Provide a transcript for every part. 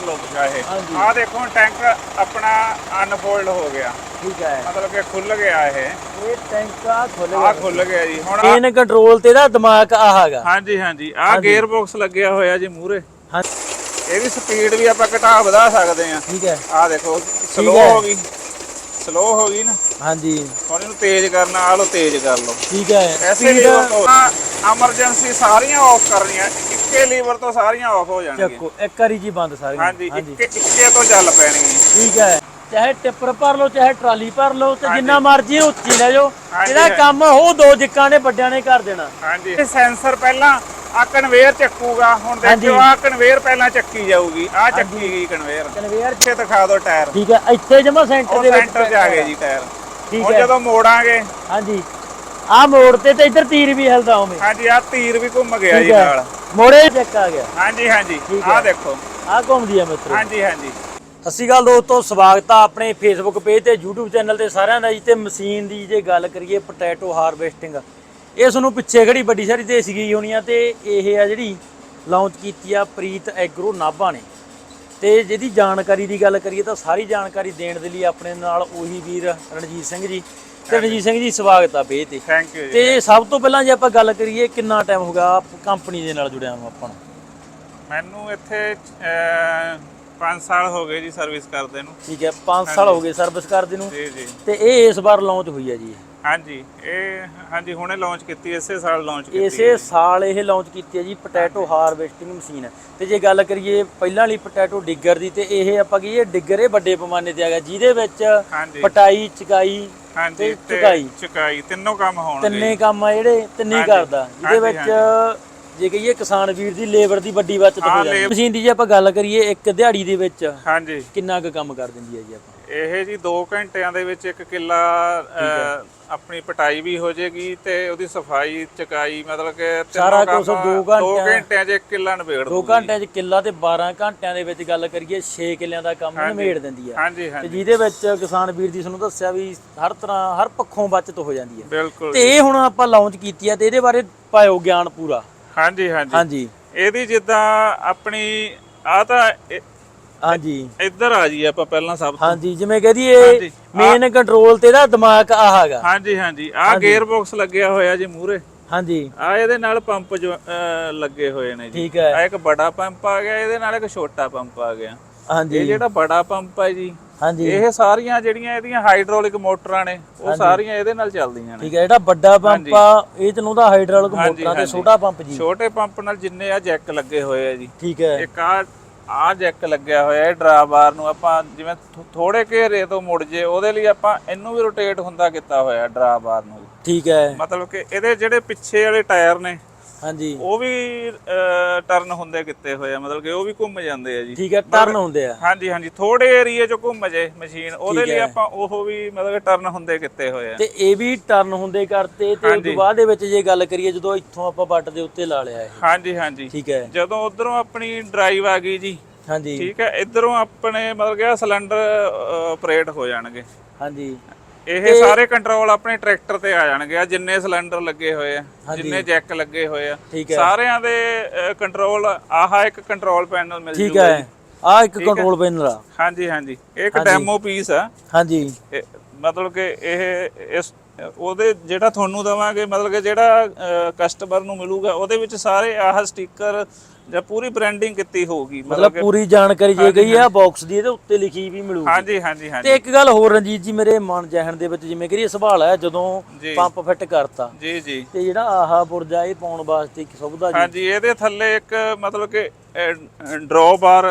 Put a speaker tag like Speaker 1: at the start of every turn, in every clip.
Speaker 1: ਲਓ ਚਾਹੇ
Speaker 2: ਹਾਂਜੀ।
Speaker 1: ਆਹ ਦੇਖੋ ਹੁਣ ਟੈਂਕ ਆਪਣਾ ਅਨਫੋਲਡ ਹੋ ਗਿਆ।
Speaker 2: ਠੀਕ ਹੈ।
Speaker 1: ਮਤਲਬ ਕਿ ਖੁੱਲ ਗਿਆ ਇਹ।
Speaker 2: ਇਹ ਟੈਂਕ ਆ ਖੁੱਲ
Speaker 1: ਆਹ ਖੁੱਲ ਗਿਆ ਜੀ। ਹੁਣ ਆਹ-
Speaker 2: ਮੇਨ ਕੰਟਰੋਲ ਤੇ ਦਾ ਦਿਮਾਗ ਆ ਹੈਗਾ।
Speaker 1: ਹਾਂਜੀ ਹਾਂਜੀ। ਆਹ ਗੇਅਰ ਬਾਕਸ ਲੱਗਿਆ ਹੋਇਆ ਜੀ ਮੂਰੇ
Speaker 2: ਹਾਂ
Speaker 1: ਇਹਦੀ ਸਪੀਡ ਵੀ ਆਪਾਂ ਘਟਾ ਵਧਾ ਸਕਦੇ ਆ
Speaker 2: ਠੀਕ ਹੈ।
Speaker 1: ਆਹ ਦੇਖੋ ਸਲੋ
Speaker 2: ਹੈ।
Speaker 1: ਹੋ ਗਈ। ਸਲੋ ਹੋ ਗਈ ਨਾ।
Speaker 2: ਹਾਂਜੀ।
Speaker 1: ਹੁਣ ਇਹਨੂੰ ਤੇਜ਼ ਕਰਨਾ ਆ ਲੋ ਤੇਜ਼ ਕਰ ਲਓ।
Speaker 2: ਠੀਕ ਹੈ।
Speaker 1: ਐਸੇ ਤੋਂ ਐਮਰਜੈਂਸੀ ਸਾਰੀਆਂ ਆਫ ਕਰਨੀਆਂ। ਇੱਕੇ ਲੀਵਰ ਤੋਂ ਸਾਰੀਆਂ ਆਫ ਹੋ ਜਾਣਗੀਆਂ।
Speaker 2: ਚੱਕੋ ਇੱਕ ਵਾਰੀ ਜੀ ਬੰਦ ਸਾਰੀਆਂ।
Speaker 1: ਹਾਂਜੀ ਇੱਕੇ ਇੱਕੇ ਤੋਂ ਚੱਲ ਪੈਣਗੀਆਂ
Speaker 2: ਠੀਕ ਹੈ। ਚਾਹੇ ਟਿੱਪਰ ਭਰ ਲਓ ਚਾਹੇ ਟਰਾਲੀ ਭਰ ਲਓ ਤੇ ਜਿੰਨਾ ਮਰਜ਼ੀ ਉੱਚੀ ਲੈ ਜਾਓ। ਇਹਦਾ। ਕੰਮ ਉਹ ਦੋ ਜਿੱਕਾਂ ਨੇ ਵੱਡਿਆਂ ਨੇ ਕਰ ਦੇਣਾ।
Speaker 1: ਹਾਂਜੀ। ਇਹ ਸੈਂਸਰ ਪਹਿਲਾਂ ਆ ਕਨਵੇਅਰ ਚੱਕੂਗਾ। ਹੁਣ। ਦੇਖਿਓ ਆ ਕਨਵੇਅਰ ਪਹਿਲਾਂ ਚੱਕੀ ਜਾਊਗੀ। ਆ ਚੱਕੀ ਗਈ ਕਨਵੇਅਰ
Speaker 2: ਕਨਵੇਅਰ
Speaker 1: ਇੱਥੇ ਦਿਖਾ ਦਿਓ ਟਾਇਰ।
Speaker 2: ਠੀਕ ਹੈ ਇੱਥੇ ਜਮਾ ਸੈਂਟਰ ਦੇ ਵਿੱਚ
Speaker 1: ਸੈਂਟਰ 'ਚ ਆ ਗਏ ਜੀ ਟਾਇਰ।
Speaker 2: ਠੀਕ ਹੈ।
Speaker 1: ਜਦੋਂ ਮੋੜਾਂਗੇ
Speaker 2: ਹਾਂਜੀ। ਆਹ ਮੋੜ ਤੇ ਤੇ ਇੱਧਰ ਤੀਰ ਵੀ ਹਿਲਦਾ ਹੋਵੇ
Speaker 1: ਹਾਂਜੀ ਆ ਤੀਰ ਵੀ ਘੁੰਮ ਗਿਆ ਜੀ ਨਾਲ।
Speaker 2: ਮੋੜੇ ਚੱਕ ਆ ਗਿਆ।
Speaker 1: ਹਾਂਜੀ ਹਾਂਜੀ।
Speaker 2: ਠੀਕ
Speaker 1: ਆ। ਦੇਖੋ।
Speaker 2: ਆਹ ਘੁੰਮਦੀ ਆ ਮਿੱਤਰੋ।
Speaker 1: ਹਾਂਜੀ ਹਾਂਜੀ।
Speaker 2: ਸਤਿ ਸ਼੍ਰੀ ਅਕਾਲ ਦੋਸਤੋ ਸਵਾਗਤ ਆ ਆਪਣੇ ਫੇਸਬੁੱਕ ਪੇਜ ਤੇ YouTube ਚੈਨਲ ਤੇ ਸਾਰਿਆਂ ਦਾ ਜੀ। ਤੇ ਮਸ਼ੀਨ ਦੀ ਜੇ ਗੱਲ ਕਰੀਏ ਪੋਟੈਟੋ ਹਾਰਵੈਸਟਿੰਗ ਇਹ ਤੁਹਾਨੂੰ ਪਿੱਛੇ ਖੜੀ ਵੱਡੀ ਸਾਰੀ ਦੇਸ ਗਈ ਹੋਣੀ ਆ ਤੇ ਇਹ ਆ ਜਿਹੜੀ ਲਾਂਚ ਕੀਤੀ ਆ ਪ੍ਰੀਤ ਐਗਰੋ ਨਾਭਾ ਨੇ। ਤੇ ਜਿਹਦੀ ਜਾਣਕਾਰੀ ਦੀ ਗੱਲ ਕਰੀਏ ਤਾਂ ਸਾਰੀ ਜਾਣਕਾਰੀ ਦੇਣ ਦੇ ਲਈ ਆਪਣੇ ਨਾਲ ਉਹੀ ਵੀਰ ਰਣਜੀਤ ਸਿੰਘ ਜੀ। ਤੇ ਰਣਜੀਤ ਸਿੰਘ ਜੀ ਸਵਾਗਤ ਆ ਤੇ
Speaker 1: ਥੈਂਕ ਯੂ ਜੀ।
Speaker 2: ਤੇ ਸਭ ਤੋਂ ਪਹਿਲਾਂ ਜੇ ਆਪਾਂ ਗੱਲ ਕਰੀਏ ਕਿੰਨਾ ਟਾਈਮ ਹੋ ਗਿਆ ਕੰਪਨੀ ਦੇ ਨਾਲ ਜੁੜਿਆ ਨੂੰ ਆਪਾਂ ਨੂੰ?
Speaker 1: ਮੈਨੂੰ ਇੱਥੇ 5 ਸਾਲ ਹੋ ਗਏ ਜੀ ਸਰਵਿਸ ਕਰਦੇ ਨੂੰ।
Speaker 2: ਠੀਕ ਹੈ 5 ਸਾਲ ਹੋ ਗਏ ਸਰਵਿਸ ਕਰਦੇ ਨੂੰ।
Speaker 1: ਜੀ ਜੀ
Speaker 2: ਤੇ ਇਹ ਇਸ ਵਾਰ ਲਾਂਚ ਹੋਈ ਹੈ ਜੀ।
Speaker 1: ਹਾਂਜੀ ਇਹ ਹਾਂਜੀ ਹੁਣੇ ਲਾਂਚ ਕੀਤੀ ਇਸੇ ਸਾਲ ਲਾਂਚ ਕੀਤੀ
Speaker 2: ਇਸੇ ਸਾਲ ਇਹ ਲਾਂਚ ਕੀਤੀ ਹੈ ਜੀ ਪੋਟੈਟੋ ਹਾਰਵੈਸਟਿੰਗ ਮਸ਼ੀਨ ਤੇ ਜੇ ਗੱਲ ਕਰੀਏ ਪਹਿਲਾਂ ਵਾਲੀ ਪੋਟੈਟੋ ਡਿੱਗਰ ਦੀ ਤੇ ਇਹ ਆਪਾਂ ਕਹੀਏ ਡਿੱਗਰ ਇਹ ਵੱਡੇ ਪੈਮਾਨੇ ਤੇ ਆ ਗਿਆ ਜਿਹਦੇ ਵਿੱਚ ਪਟਾਈ ਚਕਾਈ
Speaker 1: ਹਾਂਜੀ
Speaker 2: ਚੁਕਾਈ।
Speaker 1: ਚੁਕਾਈ ਤਿੰਨੋਂ ਕੰਮ ਹੋਣਗੇ
Speaker 2: ਤਿੰਨੇ ਕੰਮ ਆ ਜਿਹੜੇ ਤਿੰਨੇ ਕਰਦਾ ਜਿਹਦੇ ਵਿੱਚ ਜੇ ਕਹੀਏ ਕਿਸਾਨ ਵੀਰ ਦੀ ਲੇਬਰ ਦੀ ਵੱਡੀ ਬਚਤ ਹੋ ਜਾਂਦੀ। ਮਸ਼ੀਨ ਦੀ ਜੇ ਆਪਾਂ ਗੱਲ ਕਰੀਏ ਇੱਕ ਦਿਹਾੜੀ ਦੇ ਵਿੱਚ
Speaker 1: ਹਾਂਜੀ।
Speaker 2: ਕਿੰਨਾ ਕੁ ਕੰਮ ਕਰ ਦਿੰਦੀ ਹੈ ਜੀ ਆਪਾਂ?
Speaker 1: ਇਹ ਜੀ 2 ਘੰਟਿਆਂ ਦੇ ਵਿੱਚ ਇੱਕ ਕਿੱਲਾ ਆਪਣੀ ਪਟਾਈ ਵੀ ਹੋ ਜਾਏਗੀ ਤੇ ਉਹਦੀ ਸਫ਼ਾਈ ਚਕਾਈ ਮਤਲਬ ਕਿ
Speaker 2: ਸਾਰਾ
Speaker 1: ਕੰਮ
Speaker 2: ਕੁਛ ਦੋ
Speaker 1: ਦੋ
Speaker 2: ਘੰਟਿਆਂ-
Speaker 1: ਘੰਟਿਆਂ 'ਚ ਇੱਕ ਕਿੱਲਾ ਨਿਬੇੜ
Speaker 2: 2
Speaker 1: ਦੂਗੀ
Speaker 2: ਘੰਟਿਆਂ 'ਚ ਕਿੱਲਾ ਤੇ 12 ਘੰਟਿਆਂ ਦੇ ਵਿੱਚ ਗੱਲ ਕਰੀਏ 6 ਕਿੱਲਿਆਂ ਦਾ ਕੰਮ ਨਿਬੇੜ ਦਿੰਦੀ
Speaker 1: ਹਾਂਜੀ
Speaker 2: ਤੇ ਜਿਹਦੇ ਵਿੱਚ ਕਿਸਾਨ ਵੀਰ ਦੀ ਤੁਹਾਨੂੰ ਦੱਸਿਆ ਵੀ ਹਰ ਤਰ੍ਹਾਂ ਹਰ ਪੱਖੋਂ ਬਚਤ ਹੋ ਜਾਂਦੀ ਹੈ
Speaker 1: ਬਿਲਕੁਲ
Speaker 2: ਤੇ ਇਹ ਹੁਣ ਆਪਾਂ ਲਾਂਚ ਕੀਤੀ ਹੈ ਤੇ ਇਹਦੇ ਬਾਰੇ ਪਾਇਓ ਗਿਆਨ ਪੂਰਾ।
Speaker 1: ਹਾਂਜੀ ਹਾਂਜੀ।
Speaker 2: ਹਾਂਜੀ।
Speaker 1: ਇਹਦੀ ਜਿੱਦਾਂ ਆਪਣੀ ਆ ਤਾਂ
Speaker 2: ਹਾਂਜੀ।
Speaker 1: ਇੱਧਰ ਆ ਜੀ ਆਪਾਂ ਪਹਿਲਾਂ ਸਭ ਤੋਂ।
Speaker 2: ਹਾਂਜੀ ਜਿਵੇਂ ਕਹਦੀਏ
Speaker 1: ਹਾਂਜੀ।
Speaker 2: ਮੇਨ ਕੰਟਰੋਲ ਤੇ ਦਾ ਦਿਮਾਗ ਆ ਹੈਗਾ।
Speaker 1: ਹਾਂਜੀ ਹਾਂਜੀ। ਆ ਗੇਅਰ ਬਾਕਸ ਲੱਗਿਆ ਹੋਇਆ ਜੀ ਮੂਰੇ
Speaker 2: ਹਾਂਜੀ।
Speaker 1: ਆ ਇਹਦੇ ਨਾਲ ਪੰਪ ਲੱਗੇ ਹੋਏ ਨੇ ਜੀ।
Speaker 2: ਠੀਕ ਹੈ।
Speaker 1: ਆ ਇੱਕ ਬੜਾ ਪੰਪ ਆ ਗਿਆ ਇਹਦੇ ਨਾਲ ਇੱਕ ਛੋਟਾ ਪੰਪ ਆ ਗਿਆ। ਇਹ
Speaker 2: ਹਾਂਜੀ
Speaker 1: ਜਿਹੜਾ ਬੜਾ ਪੰਪ ਹੈ ਜੀ
Speaker 2: ਹਾਂਜੀ।
Speaker 1: ਇਹ ਸਾਰੀਆਂ ਜਿਹੜੀਆਂ ਇਹਦੀਆਂ ਹਾਈਡ੍ਰੋਲਿਕ ਮੋਟਰਾਂ ਨੇ ਉਹ ਸਾਰੀਆਂ ਇਹਦੇ ਨਾਲ ਚੱਲਦੀਆਂ ਨੇ।
Speaker 2: ਠੀਕ ਹੈ ਜਿਹੜਾ ਵੱਡਾ ਪੰਪ ਆ ਇਹ ਤੈਨੂੰ ਦਾ ਹਾਈਡ੍ਰੋਲਿਕ ਮੋਟਰਾਂ ਤੇ। ਛੋਟਾ ਪੰਪ ਜੀ।
Speaker 1: ਛੋਟੇ ਪੰਪ ਨਾਲ ਜਿੰਨੇ ਆ ਜੈਕ ਲੱਗੇ ਹੋਏ ਆ ਜੀ।
Speaker 2: ਠੀਕ ਹੈ।
Speaker 1: ਇੱਕ ਆ ਆ ਜੈਕ ਲੱਗਿਆ ਹੋਇਆ ਹੈ ਡਰਾ ਬਾਰ ਨੂੰ ਆਪਾਂ ਜਿਵੇਂ ਥੋੜੇ ਘੇਰੇ ਤੋਂ ਮੁੜ ਜੇ ਉਹਦੇ ਲਈ ਆਪਾਂ ਇਹਨੂੰ ਵੀ ਰੋਟੇਟ ਹੁੰਦਾ ਕੀਤਾ ਹੋਇਆ ਡਰਾ ਬਾਰ ਨੂੰ।
Speaker 2: ਠੀਕ ਹੈ।
Speaker 1: ਮਤਲਬ ਕਿ ਇਹਦੇ ਜਿਹੜੇ ਪਿੱਛੇ ਵਾਲੇ ਟਾਇਰ ਨੇ
Speaker 2: ਹਾਂਜੀ।
Speaker 1: ਉਹ ਵੀ ਟਰਨ ਹੁੰਦੇ ਕੀਤੇ ਹੋਏ ਆ ਮਤਲਬ ਕਿ ਉਹ ਵੀ ਘੁੰਮ ਜਾਂਦੇ ਆ ਜੀ।
Speaker 2: ਠੀਕ ਹੈ ਟਰਨ ਹੁੰਦੇ ਆ।
Speaker 1: ਹਾਂਜੀ ਹਾਂਜੀ ਥੋੜੇ ਏਰੀਏ 'ਚ ਘੁੰਮ ਜੇ ਮਸ਼ੀਨ ਉਹਦੇ ਲਈ ਆਪਾਂ ਉਹ ਵੀ ਮਤਲਬ ਟਰਨ ਹੁੰਦੇ ਕੀਤੇ ਹੋਏ ਆ।
Speaker 2: ਤੇ ਇਹ ਵੀ ਟਰਨ ਹੁੰਦੇ ਕਰਤੇ ਤੇ ਉਸ ਬਾਅਦ ਦੇ ਵਿੱਚ ਜੇ ਗੱਲ ਕਰੀਏ ਜਦੋਂ ਇੱਥੋਂ ਆਪਾਂ ਬੱਟ ਦੇ ਉੱਤੇ ਲਾ ਲਿਆ ਇਹ।
Speaker 1: ਹਾਂਜੀ ਹਾਂਜੀ।
Speaker 2: ਠੀਕ ਹੈ।
Speaker 1: ਜਦੋਂ ਉਧਰੋਂ ਆਪਣੀ ਡਰਾਈਵ ਆ ਗਈ ਜੀ।
Speaker 2: ਹਾਂਜੀ।
Speaker 1: ਠੀਕ ਹੈ ਇਧਰੋਂ ਆਪਣੇ ਮਤਲਬ ਕਿ ਸਿਲੰਡਰ ਆਪਰੇਟ ਹੋ ਜਾਣਗੇ।
Speaker 2: ਹਾਂਜੀ।
Speaker 1: ਇਹ ਸਾਰੇ ਕੰਟਰੋਲ ਆਪਣੇ ਟਰੈਕਟਰ ਤੇ ਆ ਜਾਣਗੇ ਆ ਜਿੰਨੇ ਸਿਲੰਡਰ ਲੱਗੇ ਹੋਏ ਆ ਜਿੰਨੇ ਜੈਕ ਲੱਗੇ ਹੋਏ ਆ।
Speaker 2: ਠੀਕ
Speaker 1: ਸਾਰਿਆਂ ਦੇ ਕੰਟਰੋਲ ਆਹ ਇੱਕ ਕੰਟਰੋਲ ਪੈਨਲ ਮਿਲ
Speaker 2: ਠੀਕ
Speaker 1: ਜੂਗਾ
Speaker 2: ਹੈ। ਆ ਇੱਕ ਕੰਟਰੋਲ ਪੈਨਲ ਆ।
Speaker 1: ਹਾਂਜੀ ਹਾਂਜੀ। ਇਹ ਇੱਕ ਡੈਮੋ ਪੀਸ ਆ।
Speaker 2: ਹਾਂਜੀ।
Speaker 1: ਮਤਲਬ ਕਿ ਇਹ ਇਸ ਉਹਦੇ ਜਿਹੜਾ ਤੁਹਾਨੂੰ ਦਵਾਂਗੇ ਮਤਲਬ ਕਿ ਜਿਹੜਾ ਕਸਟਮਰ ਨੂੰ ਮਿਲੂਗਾ ਉਹਦੇ ਵਿੱਚ ਸਾਰੇ ਆਹ ਸਟicker ਜਾਂ ਪੂਰੀ ਬ੍ਰਾਂਡਿੰਗ ਕੀਤੀ ਹੋਊਗੀ
Speaker 2: ਮਤਲਬ ਪੂਰੀ ਜਾਣਕਾਰੀ ਜੇ ਗਈ ਆ ਬਾਕਸ ਦੀ ਇਹਦੇ ਉੱਤੇ ਲਿਖੀ ਵੀ ਮਿਲੂਗੀ।
Speaker 1: ਹਾਂਜੀ ਹਾਂਜੀ ਹਾਂਜੀ।
Speaker 2: ਤੇ ਇੱਕ ਗੱਲ ਹੋਰ ਰਣਜੀਤ ਜੀ ਮੇਰੇ ਮਨ ਜਹਨ ਦੇ ਵਿੱਚ ਜਿਵੇਂ ਕਰੀਏ ਸਵਾਲ ਹੈ ਜਦੋਂ
Speaker 1: ਜੀ।
Speaker 2: ਪੰਪ ਫਿੱਟ ਕਰਤਾ।
Speaker 1: ਜੀ ਜੀ।
Speaker 2: ਤੇ ਜਿਹੜਾ ਆਹਾ ਪੁਰਜਾ ਇਹ ਪਾਉਣ ਵਾਸਤੇ ਇੱਕ ਸੁਵਿਧਾ ਜੀ।
Speaker 1: ਹਾਂਜੀ ਇਹਦੇ ਥੱਲੇ ਇੱਕ ਮਤਲਬ ਕਿ ਡਰੋ ਬਾਰ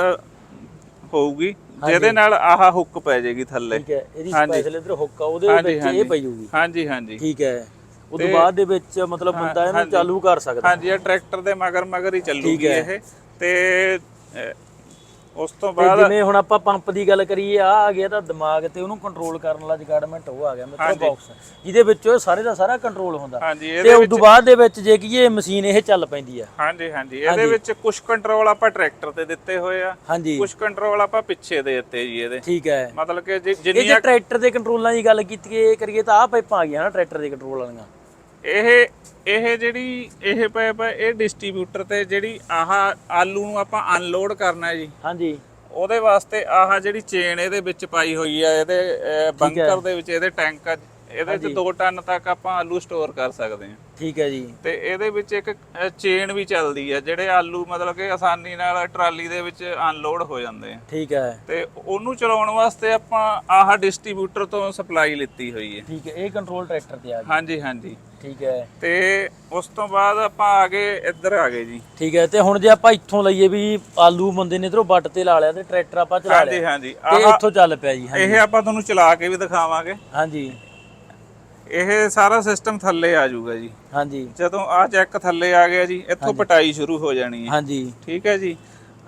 Speaker 1: ਹੋਊਗੀ ਜਿਹਦੇ ਨਾਲ ਆਹ ਹੁੱਕ ਪੈ ਜਾਏਗੀ ਥੱਲੇ।
Speaker 2: ਠੀਕ ਹੈ ਇਹਦੀ ਸਪੈਸ਼ਲ ਇਧਰ ਹੁੱਕ ਆ ਉਹਦੇ ਵਿੱਚ ਇਹ ਪਈ ਹੋਊਗੀ।
Speaker 1: ਹਾਂਜੀ ਹਾਂਜੀ।
Speaker 2: ਠੀਕ ਹੈ। ਉਸ ਤੋਂ ਬਾਅਦ ਦੇ ਵਿੱਚ ਮਤਲਬ ਬੰਦਾ ਇਹਨੂੰ ਚਾਲੂ ਕਰ ਸਕਦਾ।
Speaker 1: ਹਾਂਜੀ ਇਹ ਟਰੈਕਟਰ ਦੇ ਮਗਰ ਮਗਰ ਹੀ ਚੱਲੂਗੀ ਇਹ। ਤੇ ਉਸ ਤੋਂ ਬਾਅਦ
Speaker 2: ਜਿਵੇਂ ਹੁਣ ਆਪਾਂ ਪੰਪ ਦੀ ਗੱਲ ਕਰੀਏ ਆ ਆ ਗਿਆ ਤਾਂ ਦਿਮਾਗ ਤੇ ਉਹਨੂੰ ਕੰਟਰੋਲ ਕਰਨ ਵਾਲਾ ਜਗਾਰਡਮੈਂਟ ਉਹ ਆ ਗਿਆ ਮਤਲਬ ਬਾਕਸ ਜਿਹਦੇ ਵਿੱਚ ਉਹ ਸਾਰੇ ਦਾ ਸਾਰਾ ਕੰਟਰੋਲ ਹੁੰਦਾ। ਤੇ ਉਸ ਤੋਂ ਬਾਅਦ ਦੇ ਵਿੱਚ ਜੇ ਕੀ ਇਹ ਮਸ਼ੀਨ ਇਹ ਚੱਲ ਪੈਂਦੀ ਆ।
Speaker 1: ਹਾਂਜੀ ਹਾਂਜੀ। ਇਹਦੇ ਵਿੱਚ ਕੁਝ ਕੰਟਰੋਲ ਆਪਾਂ ਟਰੈਕਟਰ ਤੇ ਦਿੱਤੇ ਹੋਏ ਆ।
Speaker 2: ਹਾਂਜੀ।
Speaker 1: ਕੁਝ ਕੰਟਰੋਲ ਆਪਾਂ ਪਿੱਛੇ ਦੇ ਦਿੱਤੇ ਜੀ ਇਹਦੇ।
Speaker 2: ਠੀਕ ਹੈ।
Speaker 1: ਮਤਲਬ ਕਿ
Speaker 2: ਇਹ
Speaker 1: ਜਿੰਨੀਆਂ
Speaker 2: ਜੇ ਟਰੈਕਟਰ ਦੇ ਕੰਟਰੋਲਾਂ ਦੀ ਗੱਲ ਕੀਤੀ ਕਰੀਏ ਤਾਂ ਆ ਪਾਈਪਾਂ ਆ ਗਈਆਂ ਨਾ ਟਰੈਕਟਰ ਦੇ ਕੰਟਰੋਲ ਵਾਲੀਆਂ।
Speaker 1: ਇਹ ਇਹ ਜਿਹੜੀ ਇਹ ਪਾਈਪ ਹੈ ਇਹ ਡਿਸਟ੍ਰੀਬਿਊਟਰ ਤੇ ਜਿਹੜੀ ਆਹ ਆਲੂ ਨੂੰ ਆਪਾਂ ਅਨਲੋਡ ਕਰਨਾ ਹੈ ਜੀ।
Speaker 2: ਹਾਂਜੀ।
Speaker 1: ਉਹਦੇ ਵਾਸਤੇ ਆਹ ਜਿਹੜੀ ਚੇਨ ਇਹਦੇ ਵਿੱਚ ਪਾਈ ਹੋਈ ਆ ਇਹਦੇ ਬੰਕਰ ਦੇ ਵਿੱਚ ਇਹਦੇ ਟੈਂਕ ਆ ਇਹਦੇ ਚ 2 ਟਨ ਤੱਕ ਆਪਾਂ ਆਲੂ ਸਟੋਰ ਕਰ ਸਕਦੇ ਹਾਂ।
Speaker 2: ਠੀਕ ਹੈ ਜੀ।
Speaker 1: ਤੇ ਇਹਦੇ ਵਿੱਚ ਇੱਕ ਚੇਨ ਵੀ ਚੱਲਦੀ ਆ ਜਿਹੜੇ ਆਲੂ ਮਤਲਬ ਕਿ ਆਸਾਨੀ ਨਾਲ ਟਰਾਲੀ ਦੇ ਵਿੱਚ ਅਨਲੋਡ ਹੋ ਜਾਂਦੇ ਆ।
Speaker 2: ਠੀਕ ਹੈ।
Speaker 1: ਤੇ ਉਹਨੂੰ ਚਲਾਉਣ ਵਾਸਤੇ ਆਪਾਂ ਆਹ ਡਿਸਟ੍ਰੀਬਿਊਟਰ ਤੋਂ ਸਪਲਾਈ ਲਿੱਤੀ ਹੋਈ ਹੈ।
Speaker 2: ਠੀਕ ਹੈ ਇਹ ਕੰਟਰੋਲ ਟਰੈਕਟਰ ਤੇ ਆ ਗਿਆ
Speaker 1: ਹਾਂਜੀ ਹਾਂਜੀ।
Speaker 2: ਠੀਕ ਹੈ।
Speaker 1: ਤੇ ਉਸ ਤੋਂ ਬਾਅਦ ਆਪਾਂ ਆ ਗਏ ਇੱਧਰ ਆ ਗਏ ਜੀ।
Speaker 2: ਠੀਕ ਹੈ ਤੇ ਹੁਣ ਜੇ ਆਪਾਂ ਇੱਥੋਂ ਲਈਏ ਵੀ ਆਲੂ ਬੰਦੇ ਨੇ ਇਧਰੋਂ ਬੱਟ ਤੇ ਲਾ ਲਿਆ ਤੇ ਟਰੈਕਟਰ ਆਪਾਂ ਚਲਾ
Speaker 1: ਹਾਂਜੀ
Speaker 2: ਲਿਆ।
Speaker 1: ਹਾਂਜੀ।
Speaker 2: ਤੇ
Speaker 1: ਆਹ
Speaker 2: ਇੱਥੋਂ ਚੱਲ ਪਿਆ ਜੀ ਹਾਂਜੀ।
Speaker 1: ਇਹ ਆਪਾਂ ਤੁਹਾਨੂੰ ਚਲਾ ਕੇ ਵੀ ਦਿਖਾਵਾਂਗੇ।
Speaker 2: ਹਾਂਜੀ।
Speaker 1: ਇਹ ਸਾਰਾ ਸਿਸਟਮ ਥੱਲੇ ਆ ਜਾਊਗਾ ਜੀ।
Speaker 2: ਹਾਂਜੀ।
Speaker 1: ਜਦੋਂ ਆ ਚੈੱਕ ਥੱਲੇ ਆ ਗਿਆ ਜੀ ਇੱਥੋਂ ਪਟਾਈ ਸ਼ੁਰੂ ਹੋ ਜਾਣੀ ਹੈ।
Speaker 2: ਹਾਂਜੀ।
Speaker 1: ਠੀਕ ਹੈ ਜੀ।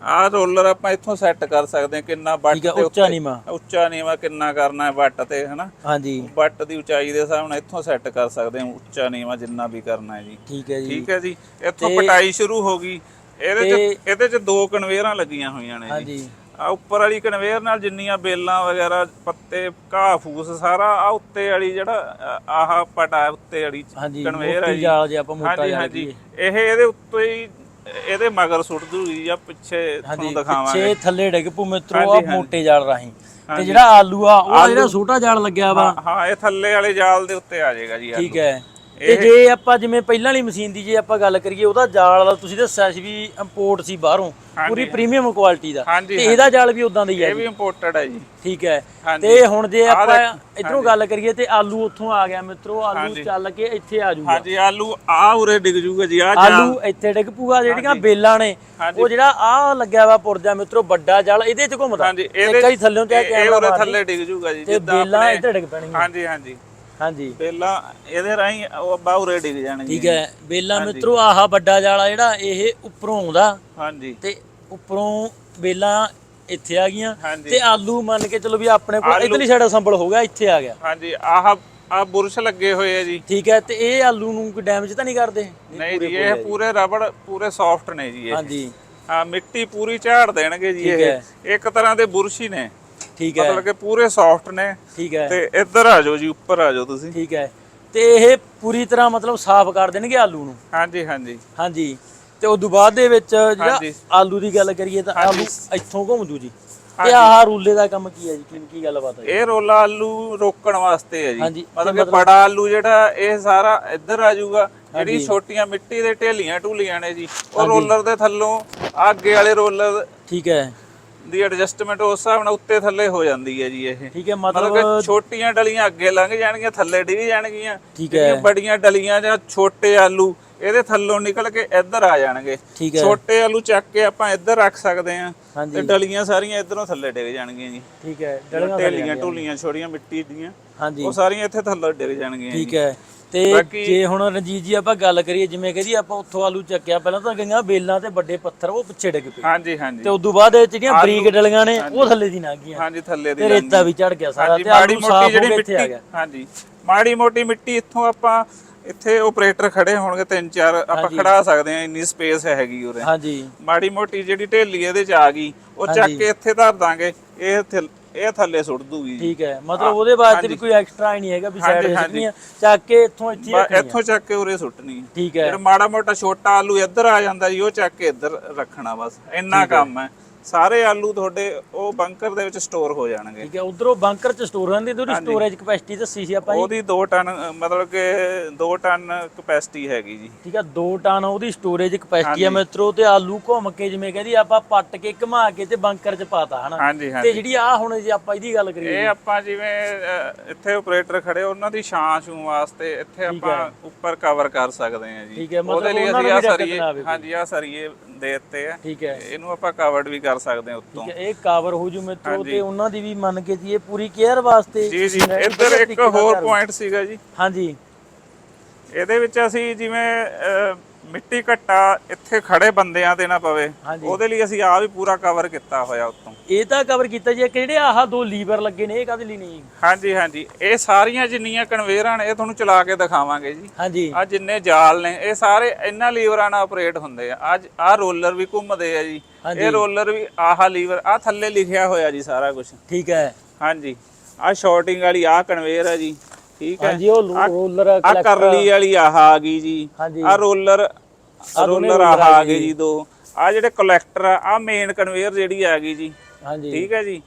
Speaker 1: ਆਹ ਰੋਲਰ ਆਪਾਂ ਇੱਥੋਂ ਸੈੱਟ ਕਰ ਸਕਦੇ ਹਾਂ ਕਿੰਨਾ ਬੱਟ
Speaker 2: ਠੀਕ ਹੈ ਉੱਚਾ ਨੀਵਾ।
Speaker 1: ਉੱਚਾ ਨੀਵਾ ਕਿੰਨਾ ਕਰਨਾ ਹੈ ਬੱਟ ਤੇ ਹਨਾ?
Speaker 2: ਹਾਂਜੀ।
Speaker 1: ਬੱਟ ਦੀ ਉਚਾਈ ਦੇ ਹਿਸਾਬ ਨਾਲ ਇੱਥੋਂ ਸੈੱਟ ਕਰ ਸਕਦੇ ਹਾਂ ਉੱਚਾ ਨੀਵਾ ਜਿੰਨਾ ਵੀ ਕਰਨਾ ਹੈ ਜੀ।
Speaker 2: ਠੀਕ ਹੈ ਜੀ।
Speaker 1: ਠੀਕ ਹੈ ਜੀ? ਇੱਥੋਂ ਪਟਾਈ ਸ਼ੁਰੂ ਹੋ ਗਈ। ਇਹਦੇ ਚ ਇਹਦੇ ਚ ਦੋ ਕਨਵੇਅਰਾਂ ਲੱਗੀਆਂ ਹੋਈਆਂ ਨੇ ਜੀ।
Speaker 2: ਹਾਂਜੀ।
Speaker 1: ਆ ਉੱਪਰ ਵਾਲੀ ਕਨਵੇਅਰ ਨਾਲ ਜਿੰਨੀਆਂ ਬੇਲਾਂ ਵਗੈਰਾ ਪੱਤੇ ਘਾਹ ਫੂਸ ਸਾਰਾ ਆ ਉੱਤੇ ਵਾਲੀ ਜਿਹੜਾ ਅ, ਆਹ ਪਟਾ ਉੱਤੇ ਵਾਲੀ
Speaker 2: ਹਾਂਜੀ
Speaker 1: ਕਨਵੇਅਰ ਹੈ
Speaker 2: ਮੋਟੀ
Speaker 1: ਜੀ।
Speaker 2: ਜੇ ਆਪਾਂ ਮੋਟਾ
Speaker 1: ਹਾਂਜੀ ਇਹ ਇਹਦੇ ਉੱਤੇ ਹੀ ਇਹਦੇ ਮਗਰ ਸੁੱਟ ਦੂਗੀ ਜਾਂ ਪਿੱਛੇ ਤੁਹਾਨੂੰ ਦਿਖਾਵਾਂਗੇ।
Speaker 2: ਪਿੱਛੇ ਥੱਲੇ ਡਿੱਗ ਪੂ ਮਿੱਤਰੋ ਆ। ਮੋਟੇ ਜਾਲ ਰਾਹੀਂ। ਤੇ ਜਿਹੜਾ ਆਲੂ ਆ ਉਹ ਜਿਹੜਾ ਛੋਟਾ ਜਾਲ ਲੱਗਿਆ ਵਾ।
Speaker 1: ਹਾਂ ਹਾਂ ਇਹ ਥੱਲੇ ਵਾਲੇ ਜਾਲ ਦੇ ਉੱਤੇ ਆ ਜਾਏਗਾ ਜੀ
Speaker 2: ਠੀਕ ਹੈ। ਤੇ ਜੇ ਆਪਾਂ ਜਿਵੇਂ ਪਹਿਲਾਂ ਵਾਲੀ ਮਸ਼ੀਨ ਦੀ ਜੇ ਆਪਾਂ ਗੱਲ ਕਰੀਏ ਉਹਦਾ ਜਾਲ ਤੁਸੀਂ ਦੱਸਿਆ ਸੀ ਵੀ ਇੰਪੋਰਟ ਸੀ ਬਾਹਰੋਂ ਪੂਰੀ ਪ੍ਰੀਮੀਅਮ ਕੁਆਲਿਟੀ ਦਾ। ਤੇ ਇਹਦਾ ਜਾਲ ਵੀ ਉਦਾਂ ਦਾ ਹੀ ਹੈ
Speaker 1: ਇਹ ਵੀ ਇੰਪੋਰਟਡ ਹੈ ਜੀ।
Speaker 2: ਠੀਕ ਹੈ। ਤੇ ਹੁਣ ਜੇ ਆਪਾਂ ਇਧਰੋਂ ਗੱਲ ਕਰੀਏ ਤੇ ਆਲੂ ਉੱਥੋਂ ਆ ਗਿਆ ਮਿੱਤਰੋ ਆਲੂ ਚੱਲ ਕੇ ਇੱਥੇ ਆ ਜਾਊਗਾ
Speaker 1: ਹਾਂਜੀ ਆਲੂ ਆ ਉਰੇ ਡਿੱਗ ਜੂਗਾ ਜੀ ਆ ਜਾਲ।
Speaker 2: ਆਲੂ ਇੱਥੇ ਡਿੱਗ ਪੂਗਾ ਜਿਹੜੀਆਂ ਬੇਲਾਂ ਨੇ ਉਹ ਜਿਹੜਾ ਆ ਲੱਗਿਆ ਵਾ ਪੁਰਜਾ ਮਿੱਤਰੋ ਵੱਡਾ ਜਾਲ ਇਹਦੇ ਚ ਘੁੰਮਦਾ।
Speaker 1: ਹਾਂਜੀ ਇਹਦੇ
Speaker 2: ਕਈ ਥੱਲੇੋਂ ਤੇ ਕੈਮਰਾ
Speaker 1: ਉਰੇ
Speaker 2: ਮਾਰ
Speaker 1: ਥੱਲੇ ਡਿੱਗ ਜੂਗਾ ਜੀ ਜਿੱਦਾਂ
Speaker 2: ਬੇਲਾਂ ਇੱਥੇ ਡਿੱਗ ਪੈਣਗੀਆਂ।
Speaker 1: ਹਾਂਜੀ ਹਾਂਜੀ।
Speaker 2: ਹਾਂਜੀ।
Speaker 1: ਪਹਿਲਾਂ ਇਹਦੇ ਰਾਹੀਂ ਉਹ ਬਾਹਰੇ ਡਿੱਗ ਜਾਣਗੇ
Speaker 2: ਠੀਕ ਹੈ ਬੇਲਾਂ ਮਿੱਤਰੋ ਆਹ ਵੱਡਾ ਜਾਲ ਜਿਹੜਾ ਇਹ ਉੱਪਰੋਂ ਆਉਂਦਾ।
Speaker 1: ਹਾਂਜੀ।
Speaker 2: ਤੇ ਉੱਪਰੋਂ ਬੇਲਾਂ ਇੱਥੇ ਆ ਗਈਆਂ। ਤੇ ਆਲੂ ਮੰਨ ਕੇ ਚਲੋ ਵੀ ਆਪਣੇ ਕੋਲ ਇਧਰਲੀ ਸਾਈਡ ਸੰਭਲ ਹੋ ਗਿਆ ਇੱਥੇ ਆ ਗਿਆ।
Speaker 1: ਹਾਂਜੀ ਆਹ ਆ ਬੁਰਸ਼ ਲੱਗੇ ਹੋਏ ਆ ਜੀ।
Speaker 2: ਠੀਕ ਹੈ ਤੇ ਇਹ ਆਲੂ ਨੂੰ ਕੋਈ ਡੈਮੇਜ ਤਾਂ ਨਹੀਂ ਕਰਦੇ?
Speaker 1: ਨਹੀਂ ਜੀ ਇਹ ਪੂਰੇ ਰਬੜ ਪੂਰੇ ਸੌਫਟ ਨੇ ਜੀ ਇਹ।
Speaker 2: ਹਾਂਜੀ।
Speaker 1: ਹਾਂ ਮਿੱਟੀ ਪੂਰੀ ਝਾੜ ਦੇਣਗੇ ਜੀ ਇਹ। ਇੱਕ ਤਰ੍ਹਾਂ ਦੇ ਬੁਰਸ਼ ਹੀ ਨੇ।
Speaker 2: ਠੀਕ ਹੈ।
Speaker 1: ਮਤਲਬ ਕਿ ਪੂਰੇ ਸੌਫਟ ਨੇ।
Speaker 2: ਠੀਕ ਹੈ।
Speaker 1: ਤੇ ਇੱਧਰ ਆ ਜਾਓ ਜੀ ਉੱਪਰ ਆ ਜਾਓ ਤੁਸੀਂ।
Speaker 2: ਠੀਕ ਹੈ। ਤੇ ਇਹ ਪੂਰੀ ਤਰ੍ਹਾਂ ਮਤਲਬ ਸਾਫ਼ ਕਰ ਦੇਣਗੇ ਆਲੂ ਨੂੰ?
Speaker 1: ਹਾਂਜੀ ਹਾਂਜੀ।
Speaker 2: ਹਾਂਜੀ। ਤੇ ਉਸ ਤੋਂ ਬਾਅਦ ਦੇ ਵਿੱਚ ਜਿਹੜਾ। ਆਲੂ ਦੀ ਗੱਲ ਕਰੀਏ ਤਾਂ ਆਲੂ ਇੱਥੋਂ ਘੁੰਮ ਜੂ। ਜੀ ਤੇ ਆਹ ਰੂਲੇ ਦਾ ਕੰਮ ਕੀ ਹੈ ਜੀ? ਕੀ ਕੀ ਗੱਲਬਾਤ ਹੈ?
Speaker 1: ਇਹ ਰੋਲਾ ਆਲੂ ਰੋਕਣ ਵਾਸਤੇ ਹੈ ਜੀ। ਮਤਲਬ ਕਿ ਬੜਾ ਆਲੂ ਜਿਹੜਾ ਇਹ ਸਾਰਾ ਇੱਧਰ ਆ ਜਾਊਗਾ। ਜਿਹੜੀ ਛੋਟੀਆਂ ਮਿੱਟੀ ਦੇ ਢੇਲੀਆਂ ਢੂਲੀਆਂ ਨੇ ਜੀ ਉਹ ਰੋਲਰ ਦੇ ਥੱਲੋਂ ਅੱਗੇ ਵਾਲੇ ਰੋਲਰ
Speaker 2: ਠੀਕ ਹੈ।
Speaker 1: ਦੀ ਐਡਜਸਟਮੈਂਟ ਉਸ ਹਿਸਾਬ ਨਾਲ ਉੱਤੇ ਥੱਲੇ ਹੋ ਜਾਂਦੀ ਹੈ ਜੀ ਇਹ।
Speaker 2: ਠੀਕ ਹੈ
Speaker 1: ਮਤਲਬ ਕਿ ਛੋਟੀਆਂ ਡਲੀਆਂ ਅੱਗੇ ਲੰਘ ਜਾਣਗੀਆਂ ਥੱਲੇ ਡਿੱਗ ਜਾਣਗੀਆਂ।
Speaker 2: ਠੀਕ
Speaker 1: ਜਿਹੜੀਆਂ ਬੜੀਆਂ ਡਲੀਆਂ ਜਾਂ ਛੋਟੇ ਆਲੂ ਇਹਦੇ ਥੱਲੋਂ ਨਿਕਲ ਕੇ ਇੱਧਰ ਆ ਜਾਣਗੇ।
Speaker 2: ਠੀਕ ਹੈ।
Speaker 1: ਛੋਟੇ ਆਲੂ ਚੱਕ ਕੇ ਆਪਾਂ ਇੱਧਰ ਰੱਖ ਸਕਦੇ ਹਾਂ
Speaker 2: ਹਾਂਜੀ।
Speaker 1: ਤੇ ਡਲੀਆਂ ਸਾਰੀਆਂ ਇੱਧਰੋਂ ਥੱਲੇ ਡਿੱਗ ਜਾਣਗੀਆਂ ਜੀ।
Speaker 2: ਠੀਕ ਹੈ ਡਲੀਆਂ
Speaker 1: ਢੇਲੀਆਂ ਢੂਲੀਆਂ ਛੋਟੀਆਂ ਮਿੱਟੀ ਦੀਆਂ
Speaker 2: ਹਾਂਜੀ।
Speaker 1: ਉਹ ਸਾਰੀਆਂ ਇੱਥੇ ਥੱਲੇ ਡਿੱਗ ਜਾਣਗੀਆਂ।
Speaker 2: ਠੀਕ ਹੈ। ਤੇ
Speaker 1: ਬਾਕੀ-
Speaker 2: ਜੇ ਹੁਣ ਰਣਜੀਤ ਜੀ ਆਪਾਂ ਗੱਲ ਕਰੀਏ ਜਿਵੇਂ ਕਹਦੀ ਆਪਾਂ ਉੱਥੋਂ ਆਲੂ ਚੱਕਿਆ ਪਹਿਲਾਂ ਤਾਂ ਗਈਆਂ ਬੇਲਾਂ ਤੇ ਵੱਡੇ ਪੱਥਰ ਉਹ ਪਿੱਛੇ ਡਿੱਗ ਪਏ।
Speaker 1: ਹਾਂਜੀ ਹਾਂਜੀ।
Speaker 2: ਤੇ ਉਸ ਤੋਂ ਬਾਅਦ ਇਹ ਜਿਹੜੀਆਂ ਬਰੀਕ ਡਲੀਆਂ ਨੇ ਉਹ ਥੱਲੇ ਦੀ ਲੰਘ ਗਈਆਂ।
Speaker 1: ਹਾਂਜੀ ਥੱਲੇ ਦੀ
Speaker 2: ਤੇ ਰੇਤਾ ਵੀ ਚੜ ਗਿਆ ਸਾਰਾ
Speaker 1: ਹਾਂਜੀ
Speaker 2: ਤੇ
Speaker 1: ਮਾੜੀ
Speaker 2: ਆਲੂ
Speaker 1: ਮੋਟੀ
Speaker 2: ਸਾਫ਼ ਹੋ
Speaker 1: ਜਿਹੜੀ
Speaker 2: ਕੇ ਇੱਥੇ ਆ
Speaker 1: ਮਿੱਟੀ
Speaker 2: ਗਿਆ
Speaker 1: ਹਾਂਜੀ। ਮਾੜੀ ਮੋਟੀ ਮਿੱਟੀ ਇੱਥੋਂ ਆਪਾਂ ਇੱਥੇ ਆਪਰੇਟਰ ਖੜੇ ਹੋਣਗੇ ਤਿੰਨ ਚਾਰ ਆਪਾਂ ਖੜਾ ਸਕਦੇ ਹਾਂ ਇੰਨੀ ਸਪੇਸ ਹੈਗੀ ਉਰੇ।
Speaker 2: ਹਾਂਜੀ।
Speaker 1: ਮਾੜੀ ਮੋਟੀ ਜਿਹੜੀ ਢੇਲੀ ਇਹਦੇ ਚ ਆ ਗਈ ਉਹ ਚੱਕ ਕੇ ਇੱਥੇ ਧਰ ਦਾਂਗੇ ਇਹ ਥੱਲ- ਇਹ ਥੱਲੇ ਸੁੱਟ ਦੂਗੀ
Speaker 2: ਠੀਕ ਹੈ ਮਤਲਬ ਉਹਦੇ ਵਾਸਤੇ ਵੀ ਕੋਈ ਐਕਸਟਰਾ ਹੀ ਨਹੀਂ ਹੈਗਾ ਵੀ ਸਾਈਡ ਤੇ ਸਿੱਟਣੀਆਂ ਚੱਕ ਕੇ ਇੱਥੋਂ ਇੱਥੇ ਹੀ
Speaker 1: ਬਸ
Speaker 2: ਰੱਖਣੀਆਂ
Speaker 1: ਇੱਥੋਂ ਚੱਕ ਕੇ ਉਰੇ ਸੁੱਟਣੀ
Speaker 2: ਠੀਕ ਹੈ।
Speaker 1: ਫਿਰ ਮਾੜਾ ਮੋਟਾ ਛੋਟਾ ਆਲੂ ਇੱਧਰ ਆ ਜਾਂਦਾ ਜੀ ਉਹ ਚੱਕ ਕੇ ਇੱਧਰ ਰੱਖਣਾ ਬਸ। ਇੰਨਾ ਕੰਮ ਹੈ। ਸਾਰੇ ਆਲੂ ਤੁਹਾਡੇ ਉਹ ਬੰਕਰ ਦੇ ਵਿੱਚ ਸਟੋਰ ਹੋ ਜਾਣਗੇ।
Speaker 2: ਠੀਕ ਹੈ ਉਧਰੋਂ ਬੰਕਰ ਚ ਸਟੋਰ ਰਹਿੰਦੇ ਤੇ ਉਹਦੀ ਸਟੋਰੇਜ ਕਪੈਸਿਟੀ ਦੱਸੀ ਸੀ ਆਪਾਂ ਜੀ।
Speaker 1: ਉਹਦੀ 2 ਟਨ ਮਤਲਬ ਕਿ 2 ਟਨ ਕਪੈਸਿਟੀ ਹੈਗੀ ਜੀ।
Speaker 2: ਠੀਕ ਹੈ 2 ਟਨ ਉਹਦੀ ਸਟੋਰੇਜ ਕਪੈਸਿਟੀ ਆ ਮਿੱਤਰੋ ਤੇ ਆਲੂ ਘੁੰਮ ਕੇ ਜਿਵੇਂ ਕਹਿੰਦੀ ਆਪਾਂ ਪੱਟ ਕੇ ਘੁਮਾ ਕੇ ਤੇ ਬੰਕਰ ਚ ਪਾਤਾ ਹਨਾ?
Speaker 1: ਹਾਂਜੀ
Speaker 2: ਤੇ ਜਿਹੜੀ ਆ ਹੁਣ ਜੇ ਆਪਾਂ ਇਹਦੀ ਗੱਲ ਕਰੀਏ
Speaker 1: ਇਹ ਆਪਾਂ ਜਿਵੇਂ ਇੱਥੇ ਆਪਰੇਟਰ ਖੜੇ ਉਹਨਾਂ ਦੀ ਛਾਂ ਛੂੰ ਵਾਸਤੇ ਇੱਥੇ ਆਪਾਂ ਉੱਪਰ ਕਵਰ ਕਰ ਸਕਦੇ ਹਾਂ ਜੀ।
Speaker 2: ਠੀਕ ਹੈ, ਮਤਲਬ
Speaker 1: ਉਹਦੇ ਲਈ ਅਸੀਂ ਆ ਸਰੀਏ। ਹਾਂਜੀ ਆ ਸਰੀਏ ਦੇ ਦਿੱਤੇ ਆ।
Speaker 2: ਠੀਕ ਹੈ।
Speaker 1: ਇਹਨੂੰ ਆਪਾਂ ਕਵਰਡ ਵੀ ਕਰ ਸਕਦੇ ਹਾਂ ਉੱਤੋਂ।
Speaker 2: ਠੀਕ ਹੈ ਇਹ ਕਵਰ ਹੋ ਜੂ ਮਿੱਤਰੋ ਤੇ ਉਹਨਾਂ ਦੀ ਵੀ ਮੰਨ ਕੇ ਜੀ ਇਹ ਪੂਰੀ ਕੇਅਰ ਵਾਸਤੇ
Speaker 1: ਜੀ ਜੀ ਇੱਧਰ ਇੱਕ ਹੋਰ
Speaker 2: ਕਰ-
Speaker 1: ਪੁਆਇੰਟ ਸੀਗਾ ਜੀ।
Speaker 2: ਹਾਂਜੀ।
Speaker 1: ਇਹਦੇ ਵਿੱਚ ਅਸੀਂ ਜਿਵੇਂ ਮਿੱਟੀ ਘੱਟਾ ਇੱਥੇ ਖੜੇ ਬੰਦਿਆਂ ਤੇ ਨਾ ਪਵੇ।
Speaker 2: ਹਾਂਜੀ।
Speaker 1: ਉਹਦੇ ਲਈ ਅਸੀਂ ਆ ਵੀ ਪੂਰਾ ਕਵਰ ਕੀਤਾ ਹੋਇਆ ਉੱਤੋਂ।
Speaker 2: ਇਹ ਤਾਂ ਕਵਰ ਕੀਤਾ ਜੀ ਇੱਕ ਜਿਹੜੇ ਆਹ ਦੋ ਲੀਵਰ ਲੱਗੇ ਨੇ ਇਹ ਕਾਹਦੇ ਲਈ ਨਹੀਂ?
Speaker 1: ਹਾਂਜੀ ਹਾਂਜੀ। ਇਹ ਸਾਰੀਆਂ ਜਿੰਨੀਆਂ ਕਨਵੇਅਰਾਂ ਨੇ ਇਹ ਤੁਹਾਨੂੰ ਚਲਾ ਕੇ ਦਿਖਾਵਾਂਗੇ ਜੀ।
Speaker 2: ਹਾਂਜੀ।
Speaker 1: ਆ ਜਿੰਨੇ ਜਾਲ ਨੇ ਇਹ ਸਾਰੇ ਇਹਨਾਂ ਲੀਵਰਾਂ ਨਾਲ ਆਪਰੇਟ ਹੁੰਦੇ ਆ। ਅੱਜ ਆ ਰੋਲਰ ਵੀ ਘੁੰਮਦੇ ਆ ਜੀ। ਇਹ ਰੋਲਰ ਵੀ ਆਹ ਲੀਵਰ ਆ ਥੱਲੇ ਲਿਖਿਆ ਹੋਇਆ ਜੀ ਸਾਰਾ ਕੁਝ
Speaker 2: ਠੀਕ ਹੈ।
Speaker 1: ਹਾਂਜੀ। ਆ ਸ਼ਾਰਟਿੰਗ ਵਾਲੀ ਆ ਕਨਵੇਅਰ ਹੈ ਜੀ। ਠੀਕ ਹੈ।
Speaker 2: ਹਾਂਜੀ ਉਹ ਰੋਲਰ
Speaker 1: ਆ ਕਰਲੀ ਵਾਲੀ ਆਹ ਆ ਗਈ ਜੀ।
Speaker 2: ਹਾਂਜੀ।
Speaker 1: ਆ ਰੋਲਰ ਰੋਲਰ ਆਹ ਆ ਗਏ ਜੀ ਦੋ। ਆ ਜਿਹੜੇ ਕਲੈਕਟਰ ਆ ਆ ਮੇਨ ਕਨਵੇਅਰ ਜਿਹੜੀ ਆ ਗਈ ਜੀ।
Speaker 2: ਹਾਂਜੀ।
Speaker 1: ਠੀਕ ਹੈ ਜੀ।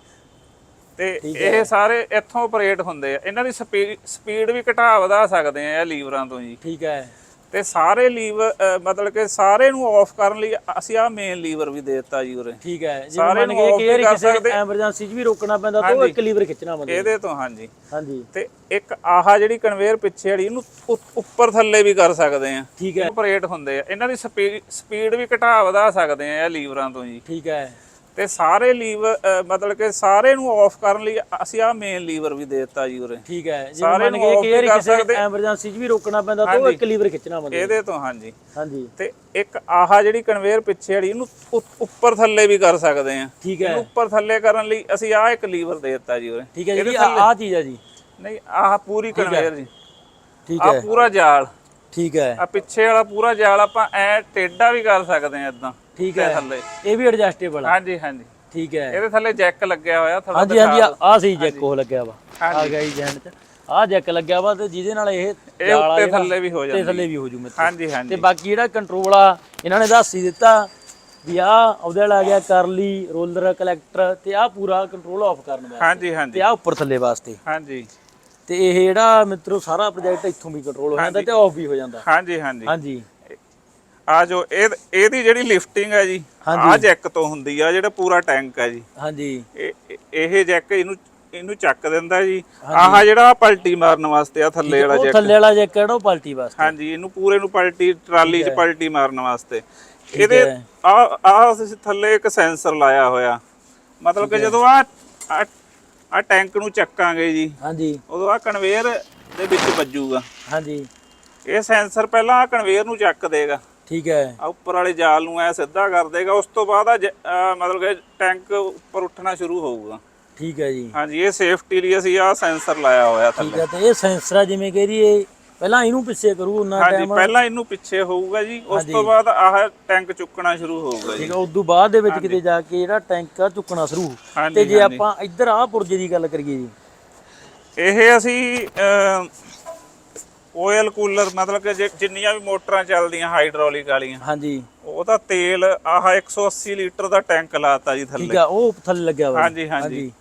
Speaker 1: ਤੇ ਇਹ ਸਾਰੇ ਇੱਥੋਂ ਆਪਰੇਟ ਹੁੰਦੇ ਆ। ਇਹਨਾਂ ਦੀ ਸਪੀਡ ਵੀ ਘਟਾ ਵਧਾ ਸਕਦੇ ਆ ਇਹ ਲੀਵਰਾਂ ਤੋਂ ਜੀ।
Speaker 2: ਠੀਕ ਹੈ।
Speaker 1: ਤੇ ਸਾਰੇ ਲੀਵਰ ਮਤਲਬ ਕਿ ਸਾਰੇ ਨੂੰ ਆਫ ਕਰਨ ਲਈ ਅਸੀਂ ਆ ਮੇਨ ਲੀਵਰ ਵੀ ਦੇ ਦਿੱਤਾ ਜੀ ਉਰੇ।
Speaker 2: ਠੀਕ ਹੈ
Speaker 1: ਸਾਰੇ
Speaker 2: ਮੰਨ ਕੇ ਕਿ ਯਾਰ ਕਿਸੇ। ਐਮਰਜੈਂਸੀ 'ਚ ਵੀ ਰੋਕਣਾ ਪੈਂਦਾ ਤਾਂ ਉਹ ਇੱਕ ਲੀਵਰ ਖਿੱਚਣਾ ਪੈਂਦਾ
Speaker 1: ਇਹਦੇ ਤੋਂ ਹਾਂਜੀ।
Speaker 2: ਹਾਂਜੀ।
Speaker 1: ਤੇ ਇੱਕ ਆਹ ਜਿਹੜੀ ਕਨਵੇਅਰ ਪਿੱਛੇ ਵਾਲੀ ਇਹਨੂੰ ਉੱਪਰ ਥੱਲੇ ਵੀ ਕਰ ਸਕਦੇ ਆ
Speaker 2: ਠੀਕ ਹੈ।
Speaker 1: ਆਪਰੇਟ ਹੁੰਦੇ ਆ। ਇਹਨਾਂ ਦੀ ਸਪੀਡ ਵੀ ਘਟਾ ਵਧਾ ਸਕਦੇ ਆ ਇਹ ਲੀਵਰਾਂ ਤੋਂ ਜੀ।
Speaker 2: ਠੀਕ ਹੈ।
Speaker 1: ਤੇ ਸਾਰੇ ਲੀਵਰ ਮਤਲਬ ਕਿ ਸਾਰੇ ਨੂੰ ਆਫ ਕਰਨ ਲਈ ਅਸੀਂ ਆ ਮੇਨ ਲੀਵਰ ਵੀ ਦੇ ਦਿੱਤਾ ਜੀ ਉਰੇ।
Speaker 2: ਠੀਕ ਹੈ ਜਿਵੇਂ
Speaker 1: ਸਾਰੇ ਨੂੰ
Speaker 2: ਯਾਰ
Speaker 1: ਕਰ
Speaker 2: ਕਿਸੇ
Speaker 1: ਸਕਦੇ।
Speaker 2: ਐਮਰਜੈਂਸੀ 'ਚ ਵੀ ਰੋਕਣਾ ਪੈਂਦਾ ਤਾਂ ਉਹ ਇੱਕ ਲੀਵਰ ਖਿੱਚਣਾ ਪੈਂਦਾ
Speaker 1: ਇਹਦੇ ਤੋਂ ਹਾਂਜੀ।
Speaker 2: ਹਾਂਜੀ।
Speaker 1: ਤੇ ਇੱਕ ਆਹ ਜਿਹੜੀ ਕਨਵੇਅਰ ਪਿੱਛੇ ਵਾਲੀ ਇਹਨੂੰ ਉੱਪਰ ਥੱਲੇ ਵੀ ਕਰ ਸਕਦੇ ਆ
Speaker 2: ਠੀਕ ਹੈ।
Speaker 1: ਉੱਪਰ ਥੱਲੇ ਕਰਨ ਲਈ ਅਸੀਂ ਆਹ ਇੱਕ ਲੀਵਰ ਦੇ ਦਿੱਤਾ ਜੀ ਉਰੇ।
Speaker 2: ਠੀਕ ਹੈ ਜੀ ਆਹ ਚੀਜ਼ ਹੈ ਜੀ।
Speaker 1: ਨਹੀਂ ਆਹ ਪੂਰੀ ਕਨਵੇਅਰ ਜੀ।
Speaker 2: ਠੀਕ ਹੈ।
Speaker 1: ਪੂਰਾ ਜਾਲ।
Speaker 2: ਠੀਕ ਹੈ।
Speaker 1: ਆ ਪਿੱਛੇ ਵਾਲਾ ਪੂਰਾ ਜਾਲ ਆਪਾਂ ਐ ਟੇਡਾ ਵੀ ਕਰ ਸਕਦੇ ਆ ਇਦਾਂ
Speaker 2: ਠੀਕ ਹੈ।
Speaker 1: ਥੱਲੇ।
Speaker 2: ਇਹ ਵੀ ਐਡਜਸਟੇਬਲ ਹੈ
Speaker 1: ਹਾਂਜੀ ਹਾਂਜੀ।
Speaker 2: ਠੀਕ ਹੈ।
Speaker 1: ਇਹਦੇ ਥੱਲੇ ਜੈਕ ਲੱਗਿਆ ਹੋਇਆ ਥੋੜਾ
Speaker 2: ਹਾਂਜੀ ਹਾਂਜੀ ਆਹ ਸਹੀ ਜੈਕ ਉਹ ਲੱਗਿਆ ਵਾ। ਆ ਗਿਆ ਜੀ ਜੈਨ ਚ। ਆਹ ਜੈਕ ਲੱਗਿਆ ਵਾ ਤੇ ਜਿਹਦੇ ਨਾਲ ਇਹ
Speaker 1: ਇਹ
Speaker 2: ਆ
Speaker 1: ਉੱਤੇ ਥੱਲੇ ਵੀ ਹੋ
Speaker 2: ਤੇ
Speaker 1: ਜਾਂਦਾ।
Speaker 2: ਥੱਲੇ ਵੀ ਹੋ ਜੂ ਮਿੱਤਰ।
Speaker 1: ਹਾਂਜੀ
Speaker 2: ਤੇ
Speaker 1: ਹਾਂਜੀ
Speaker 2: ਬਾਕੀ ਜਿਹੜਾ ਕੰਟਰੋਲ ਆ ਇਹਨਾਂ ਨੇ ਦੱਸ ਹੀ ਦਿੱਤਾ ਵੀ ਆ ਉਹਦੇ ਨਾਲ ਆ ਗਿਆ ਕਰਲੀ ਰੋਲਰ ਕਲੈਕਟਰ ਤੇ ਆ ਪੂਰਾ ਕੰਟਰੋਲ ਆਫ ਕਰਨ ਵਾਸਤੇ।
Speaker 1: ਹਾਂਜੀ
Speaker 2: ਤੇ
Speaker 1: ਹਾਂਜੀ
Speaker 2: ਆ ਉੱਪਰ ਥੱਲੇ ਵਾਸਤੇ।
Speaker 1: ਹਾਂਜੀ।
Speaker 2: ਤੇ ਇਹ ਜਿਹੜਾ ਮਿੱਤਰੋ ਸਾਰਾ ਪ੍ਰੋਜੈਕਟ ਇੱਥੋਂ ਵੀ ਕੰਟਰੋਲ ਹੋ ਜਾਂਦਾ ਤੇ ਆਫ ਵੀ ਹੋ ਜਾਂਦਾ।
Speaker 1: ਹਾਂਜੀ ਹਾਂਜੀ।
Speaker 2: ਹਾਂਜੀ।
Speaker 1: ਆ ਜੋ ਇਹ ਇਹਦੀ ਜਿਹੜੀ ਲਿਫਟਿੰਗ ਹੈ ਜੀ ਆ ਜੈਕ ਤੋਂ ਹੁੰਦੀ ਆ ਜਿਹੜਾ ਪੂਰਾ ਟੈਂਕ ਹੈ ਜੀ।
Speaker 2: ਹਾਂਜੀ।
Speaker 1: ਇਹ ਇਹ ਜੈਕ ਇਹਨੂੰ ਇਹਨੂੰ ਚੱਕ ਦਿੰਦਾ ਜੀ। ਆਹ ਜਿਹੜਾ ਪਲਟੀ ਮਾਰਨ ਵਾਸਤੇ ਆ ਥੱਲੇ ਵਾਲਾ ਜੈਕ
Speaker 2: ਥੱਲੇ ਵਾਲਾ ਜੈਕ ਕਿਹੜਾ ਪਲਟੀ ਵਾਸਤੇ।
Speaker 1: ਹਾਂਜੀ ਇਹਨੂੰ ਪੂਰੇ ਨੂੰ ਪਲਟੀ ਟਰਾਲੀ 'ਚ ਪਲਟੀ ਮਾਰਨ ਵਾਸਤੇ। ਇਹਦੇ। ਆ ਆ ਥੱਲੇ ਇੱਕ ਸੈਂਸਰ ਲਾਇਆ ਹੋਇਆ। ਮਤਲਬ ਕਿ ਜਦੋਂ ਆ ਆ ਟੈਂਕ ਨੂੰ ਚੱਕਾਂਗੇ ਜੀ
Speaker 2: ਹਾਂਜੀ।
Speaker 1: ਉਦੋਂ ਆ ਕਨਵੇਅਰ ਦੇ ਵਿੱਚ ਵੱਜੂਗਾ।
Speaker 2: ਹਾਂਜੀ।
Speaker 1: ਇਹ ਸੈਂਸਰ ਪਹਿਲਾਂ ਆ ਕਨਵੇਅਰ ਨੂੰ ਚੱਕ ਦੇਗਾ।
Speaker 2: ਠੀਕ ਹੈ।
Speaker 1: ਆ ਉੱਪਰ ਵਾਲੇ ਜਾਲ ਨੂੰ ਐ ਸਿੱਧਾ ਕਰ ਦੇਗਾ ਉਸ ਤੋਂ ਬਾਅਦ ਆ ਜ- ਮਤਲਬ ਕਿ ਟੈਂਕ ਉੱਪਰ ਉੱਠਣਾ ਸ਼ੁਰੂ ਹੋਊਗਾ।
Speaker 2: ਠੀਕ ਹੈ ਜੀ।
Speaker 1: ਹਾਂਜੀ ਇਹ ਸੇਫਟੀ ਲਈ ਅਸੀਂ ਆ ਸੈਂਸਰ ਲਾਇਆ ਹੋਇਆ ਥੱਲੇ।
Speaker 2: ਠੀਕ ਹੈ ਤੇ ਇਹ ਸੈਂਸਰ ਆ ਜਿਵੇਂ ਕਹਿ ਰਹੀ ਪਹਿਲਾਂ ਇਹਨੂੰ ਪਿੱਛੇ ਕਰੂ ਉਹਨਾਂ
Speaker 1: ਹਾਂਜੀ
Speaker 2: ਟਾਈਮ
Speaker 1: ਪਹਿਲਾਂ ਇਹਨੂੰ ਪਿੱਛੇ ਹੋਊਗਾ ਜੀ ਉਸ ਤੋਂ ਬਾਅਦ ਆਹ ਟੈਂਕ ਚੁੱਕਣਾ ਸ਼ੁਰੂ ਹੋਊਗਾ ਜੀ।
Speaker 2: ਠੀਕ ਹੈ ਉਸ ਤੋਂ ਬਾਅਦ ਦੇ ਵਿੱਚ ਕਿਤੇ ਜਾ ਕੇ ਜਿਹੜਾ ਟੈਂਕ ਆ ਚੁੱਕਣਾ ਸ਼ੁਰੂ।
Speaker 1: ਹਾਂਜੀ,
Speaker 2: ਤੇ ਜੇ
Speaker 1: ਹਾਂਜੀ।
Speaker 2: ਆਪਾਂ ਇੱਧਰ ਆਹ ਪੁਰਜੇ ਦੀ ਗੱਲ ਕਰੀਏ ਜੀ।
Speaker 1: ਇਹ ਅਸੀਂ ਆਇਲ ਕੂਲਰ ਮਤਲਬ ਕਿ ਜੇ- ਜਿੰਨੀਆਂ ਵੀ ਮੋਟਰਾਂ ਚੱਲਦੀਆਂ ਹਾਈਡ੍ਰੋਲਿਕ ਵਾਲੀਆਂ।
Speaker 2: ਹਾਂਜੀ।
Speaker 1: ਉਹਦਾ ਤੇਲ ਆਹ 180 ਲੀਟਰ ਦਾ ਟੈਂਕ ਲਾਤਾ ਜੀ
Speaker 2: ਠੀਕ
Speaker 1: ਥੱਲੇ
Speaker 2: ਆ ਉਹ ਥੱਲੇ ਲੱਗਿਆ ਹੋਇਆ।
Speaker 1: ਹਾਂਜੀ ਹਾਂਜੀ।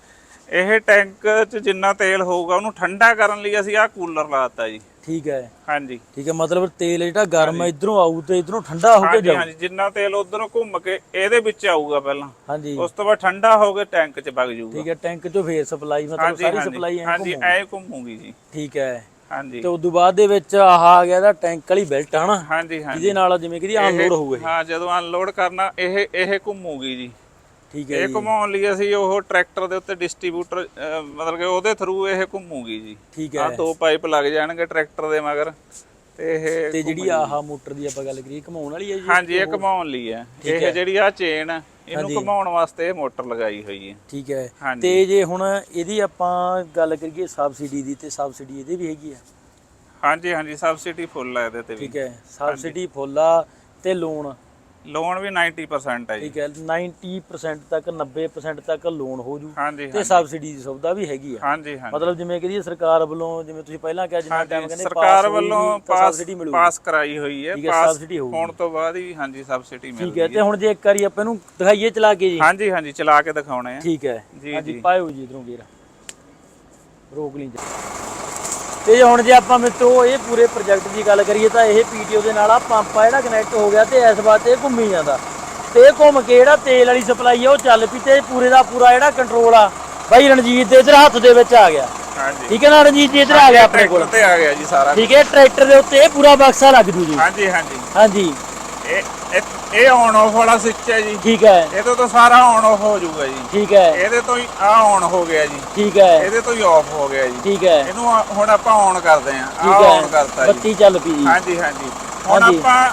Speaker 1: ਇਹ ਟੈਂਕ 'ਚ ਜਿੰਨਾ ਤੇਲ ਹੋਊਗਾ ਉਹਨੂੰ ਠੰਡਾ ਕਰਨ ਲਈ ਅਸੀਂ ਆਹ ਕੂਲਰ ਲਾਤਾ ਜੀ।
Speaker 2: ਠੀਕ ਹੈ।
Speaker 1: ਹਾਂਜੀ।
Speaker 2: ਠੀਕ ਹੈ ਮਤਲਬ ਤੇਲ ਜਿਹੜਾ ਗਰਮ ਹੈ ਇਧਰੋਂ ਆਊ ਤੇ ਇਧਰੋਂ ਠੰਡਾ ਹੋ ਕੇ ਜਾਊ।
Speaker 1: ਹਾਂਜੀ ਜਿੰਨਾ ਤੇਲ ਉਧਰੋਂ ਘੁੰਮ ਕੇ ਇਹਦੇ ਵਿੱਚ ਆਊਗਾ ਪਹਿਲਾਂ।
Speaker 2: ਹਾਂਜੀ।
Speaker 1: ਉਸ ਤੋਂ ਬਾਅਦ ਠੰਡਾ ਹੋ ਕੇ ਟੈਂਕ 'ਚ ਵਗ ਜਾਊਗਾ।
Speaker 2: ਠੀਕ ਹੈ ਟੈਂਕ ਚੋਂ ਫੇਰ ਸਪਲਾਈ ਮਤਲਬ ਸਾਰੀ ਸਪਲਾਈ ਐ
Speaker 1: ਹਾਂਜੀ ਐ ਘੁੰਮੂਗੀ ਜੀ।
Speaker 2: ਠੀਕ ਹੈ।
Speaker 1: ਹਾਂਜੀ।
Speaker 2: ਤੇ ਉਸ ਤੋਂ ਬਾਅਦ ਦੇ ਵਿੱਚ ਆਹ ਆ ਗਿਆ ਇਹਦਾ ਟੈਂਕ ਵਾਲੀ ਬੈਲਟ ਹਨਾ?
Speaker 1: ਹਾਂਜੀ ਹਾਂਜੀ।
Speaker 2: ਜਿਹਦੇ ਨਾਲ ਜਿਵੇਂ ਕਿ ਅਨਲੋਡ ਹੋਊਗਾ।
Speaker 1: ਹਾਂ ਜਦੋਂ ਅਨਲੋਡ ਕਰਨਾ ਇਹ ਇਹ ਘੁੰਮੂਗੀ ਜੀ।
Speaker 2: ਠੀਕ ਹੈ
Speaker 1: ਇਹ ਘੁਮਾਉਣ ਲਈ ਅਸੀਂ ਉਹ ਟਰੈਕਟਰ ਦੇ ਉੱਤੇ ਡਿਸਟ੍ਰੀਬਿਊਟਰ ਮਤਲਬ ਕਿ ਉਹਦੇ ਥਰੂ ਇਹ ਘੁੰਮੂਗੀ ਜੀ।
Speaker 2: ਠੀਕ
Speaker 1: ਆ
Speaker 2: ਹੈ
Speaker 1: ਦੋ ਪਾਈਪ ਲੱਗ ਜਾਣਗੇ ਟਰੈਕਟਰ ਦੇ ਮਗਰ। ਤੇ ਇਹ
Speaker 2: ਤੇ ਜਿਹੜੀ ਆਹ ਮੋਟਰ ਦੀ ਆਪਾਂ ਗੱਲ ਕਰੀਏ ਘਮਾਉਣ ਵਾਲੀ ਹੈ ਜੀ?
Speaker 1: ਹਾਂਜੀ ਇਹ ਘੁਮਾਉਣ ਲਈ ਹੈ। ਇਹ ਜਿਹੜੀ ਆ ਚੇਨ ਇਹਨੂੰ ਘੁਮਾਉਣ ਵਾਸਤੇ ਇਹ ਮੋਟਰ ਲਗਾਈ ਹੋਈ ਹੈ।
Speaker 2: ਠੀਕ ਹੈ। ਤੇ ਜੇ ਹੁਣ ਇਹਦੀ ਆਪਾਂ ਗੱਲ ਕਰੀਏ ਸਬਸਿਡੀ ਦੀ ਤੇ ਸਬਸਿਡੀ ਇਹਦੇ ਵੀ ਹੈਗੀ ਆ
Speaker 1: ਹਾਂਜੀ ਹਾਂਜੀ ਸਬਸਿਡੀ ਫੁੱਲ ਹੈ ਇਹਦੇ ਤੇ ਵੀ।
Speaker 2: ਠੀਕ ਹੈ। ਸਬਸਿਡੀ ਫੁੱਲ ਆ ਤੇ ਲੋਨ
Speaker 1: ਲੋਨ ਵੀ 90% ਹੈ ਜੀ।
Speaker 2: ਠੀਕ ਹੈ 90% ਤੱਕ 90% ਤੱਕ ਲੋਨ ਹੋ ਜੂ।
Speaker 1: ਹਾਂਜੀ
Speaker 2: ਤੇ ਸਬਸਿਡੀ ਦੀ ਸੁਵਿਧਾ ਵੀ ਹੈਗੀ ਆ।
Speaker 1: ਹਾਂਜੀ ਹਾਂਜੀ।
Speaker 2: ਮਤਲਬ ਜਿਵੇਂ ਕਹਦੀ ਸਰਕਾਰ ਵੱਲੋਂ ਜਿਵੇਂ ਤੁਸੀਂ ਪਹਿਲਾਂ ਕਿਹਾ ਜਿੰਨਾ ਟਾਈਮ ਕਹਿੰਦੇ
Speaker 1: ਸਰਕਾਰ ਵੱਲੋਂ ਪਾਸ
Speaker 2: ਸਬਸਿਡੀ ਮਿਲੂ
Speaker 1: ਪਾਸ ਕਰਾਈ ਹੋਈ ਹੈ।
Speaker 2: ਠੀਕ ਹੈ,
Speaker 1: ਪਾਸ। ਹੋਣ ਤੋਂ ਬਾਅਦ ਹੀ ਹਾਂਜੀ ਸਬਸਿਡੀ
Speaker 2: ਠੀਕ
Speaker 1: ਮਿਲਦੀ
Speaker 2: ਹੈ ਤੇ ਹੁਣ ਜੇ ਇੱਕ ਵਾਰੀ ਆਪਾਂ ਇਹਨੂੰ ਦਿਖਾਈਏ ਚਲਾ ਕੇ ਜੀ।
Speaker 1: ਹਾਂਜੀ ਹਾਂਜੀ ਚਲਾ ਕੇ ਦਿਖਾਉਣੇ ਆ।
Speaker 2: ਠੀਕ ਹੈ।
Speaker 1: ਜੀ, ਜੀ।
Speaker 2: ਪਾਇਓ ਜੀ ਇਧਰੋਂ ਗੇਰ ਰੋਕ ਲਈ। ਜੀ। ਤੇ ਹੁਣ ਜੇ ਆਪਾਂ ਮਿੱਤਰੋ ਇਹ ਪੂਰੇ ਪ੍ਰੋਜੈਕਟ ਦੀ ਗੱਲ ਕਰੀਏ ਤਾਂ ਇਹ ਪੀਟੀਓ ਦੇ ਨਾਲ ਆ ਪੰਪ ਆ ਜਿਹੜਾ ਕਨੈਕਟ ਹੋ ਗਿਆ ਤੇ ਇਸ ਵਾਰ ਤੇ ਘੁੰਮੀ ਜਾਂਦਾ। ਤੇ ਘੁੰਮ ਕੇ ਜਿਹੜਾ ਤੇਲ ਵਾਲੀ ਸਪਲਾਈ ਆ ਉਹ ਚੱਲ ਪਈ ਤੇ ਪੂਰੇ ਦਾ ਪੂਰਾ ਜਿਹੜਾ ਕੰਟਰੋਲ ਆ ਬਾਈ ਰਣਜੀਤ ਦੇ ਇਧਰ ਹੱਥ ਦੇ ਵਿੱਚ ਆ ਗਿਆ।
Speaker 1: ਹਾਂਜੀ।
Speaker 2: ਠੀਕ ਹੈ ਨਾ ਰਣਜੀਤ ਜੀ ਇਧਰ ਆ ਗਿਆ ਆਪਣੇ ਕੋਲ।
Speaker 1: ਤੇ ਆ ਗਿਆ ਜੀ ਸਾਰਾ।
Speaker 2: ਠੀਕ ਹੈ ਟਰੈਕਟਰ ਦੇ ਉੱਤੇ ਇਹ ਪੂਰਾ ਬਕਸਾ ਲੱਗ ਜੂ ਜੀ।
Speaker 1: ਹਾਂਜੀ ਹਾਂਜੀ।
Speaker 2: ਹਾਂਜੀ।
Speaker 1: ਇਹ ਇਹ- ਇਹ ਔਨ ਆਫ ਵਾਲਾ ਸਵਿਚ ਹੈ ਜੀ।
Speaker 2: ਠੀਕ ਹੈ।
Speaker 1: ਇਹਦੇ ਤੋਂ ਸਾਰਾ ਔਨ ਆਫ ਹੋ ਜਾਊਗਾ ਜੀ।
Speaker 2: ਠੀਕ ਹੈ।
Speaker 1: ਇਹਦੇ ਤੋਂ ਹੀ ਆ ਔਨ ਹੋ ਗਿਆ ਜੀ।
Speaker 2: ਠੀਕ ਹੈ।
Speaker 1: ਇਹਦੇ ਤੋਂ ਹੀ ਆਫ ਹੋ ਗਿਆ ਜੀ।
Speaker 2: ਠੀਕ ਹੈ।
Speaker 1: ਇਹਨੂੰ ਆ- ਹੁਣ ਆਪਾਂ ਔਨ ਕਰਦੇ ਆਂ ਆ
Speaker 2: ਠੀਕ
Speaker 1: ਔਨ
Speaker 2: ਹੈ
Speaker 1: ਕਰਤਾ ਜੀ।
Speaker 2: ਬੱਤੀ ਚੱਲ ਪਈ ਜੀ।
Speaker 1: ਹਾਂਜੀ ਹਾਂਜੀ। ਹੁਣ
Speaker 2: ਹਾਂਜੀ।
Speaker 1: ਆਪਾਂ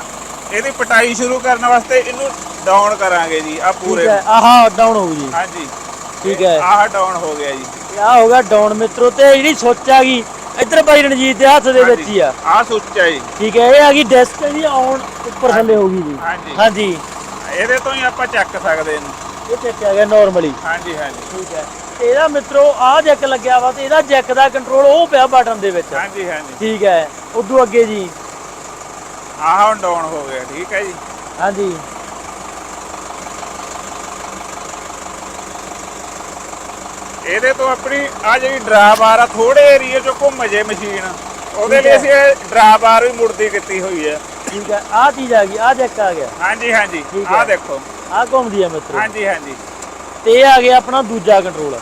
Speaker 1: ਇਹਦੀ ਪਟਾਈ ਸ਼ੁਰੂ ਕਰਨ ਵਾਸਤੇ ਇਹਨੂੰ ਡਾਊਨ ਕਰਾਂਗੇ ਜੀ ਆ
Speaker 2: ਠੀਕ
Speaker 1: ਪੂਰੇ
Speaker 2: ਹੈ। ਆਹ ਡਾਊਨ ਹੋ ਜੀ।
Speaker 1: ਹਾਂਜੀ।
Speaker 2: ਠੀਕ ਹੈ।
Speaker 1: ਆਹ ਡਾਊਨ ਹੋ ਗਿਆ ਜੀ।
Speaker 2: ਆ ਹੋਗਾ ਡਾਊਨ ਮਿੱਤਰੋ ਤੇ ਜਿਹੜੀ ਸੋਚ ਆ ਗਈ ਇੱਧਰ ਬਾਈ ਰਣਜੀਤ ਦੇ ਹੱਥ ਦੇ ਵਿੱਚ ਹੀ ਆ।
Speaker 1: ਆ ਸੁੱਚ ਹੈ ਜੀ।
Speaker 2: ਠੀਕ ਹੈ ਇਹ ਆ ਗਈ ਡੈਸਕ ਦੀ ਆਉਣ ਉੱਪਰ ਥੱਲੇ ਹੋ ਗਈ ਜੀ।
Speaker 1: ਹਾਂਜੀ।
Speaker 2: ਹਾਂਜੀ।
Speaker 1: ਇਹਦੇ ਤੋਂ ਹੀ ਆਪਾਂ ਚੱਕ ਸਕਦੇ ਇਹਨੂੰ।
Speaker 2: ਇਹ ਚੱਕਿਆ ਗਿਆ ਨਾਰਮਲੀ
Speaker 1: ਹਾਂਜੀ ਹਾਂਜੀ।
Speaker 2: ਠੀਕ ਹੈ। ਤੇ ਇਹਦਾ ਮਿੱਤਰੋ ਆਹ ਜੈਕ ਲੱਗਿਆ ਵਾ ਤੇ ਇਹਦਾ ਜੈਕ ਦਾ ਕੰਟਰੋਲ ਉਹ ਪਿਆ ਬਟਨ ਦੇ ਵਿੱਚ।
Speaker 1: ਹਾਂਜੀ ਹਾਂਜੀ।
Speaker 2: ਠੀਕ ਹੈ ਉਦੋਂ ਅੱਗੇ ਜੀ।
Speaker 1: ਆਹ ਹੁਣ ਡਾਊਨ ਹੋ ਗਿਆ ਠੀਕ ਹੈ ਜੀ।
Speaker 2: ਹਾਂਜੀ।
Speaker 1: ਇਹਦੇ ਤੋਂ ਆਪਣੀ ਆ ਜਿਹੜੀ ਡਰਾ ਬਾਰ ਆ ਥੋੜੇ ਏਰੀਏ ਚੋਂ ਘੁੰਮ ਜੇ ਮਸ਼ੀਨ। ਉਹਦੇ ਲਈ ਅਸੀਂ ਇਹ ਡਰਾ ਬਾਰ ਵੀ ਮੁੜਦੀ ਕੀਤੀ ਹੋਈ ਹੈ।
Speaker 2: ਠੀਕ ਹੈ ਆਹ ਚੀਜ਼ ਆ ਗਈ ਆਹ ਜੈਕ ਆ ਗਿਆ।
Speaker 1: ਹਾਂਜੀ ਹਾਂਜੀ
Speaker 2: ਠੀਕ ਹੈ।
Speaker 1: ਦੇਖੋ।
Speaker 2: ਆਹ ਘੁੰਮਦੀ ਆ ਮਿੱਤਰੋ।
Speaker 1: ਹਾਂਜੀ ਹਾਂਜੀ।
Speaker 2: ਤੇ ਇਹ ਆ ਗਿਆ ਆਪਣਾ ਦੂਜਾ ਕੰਟਰੋਲ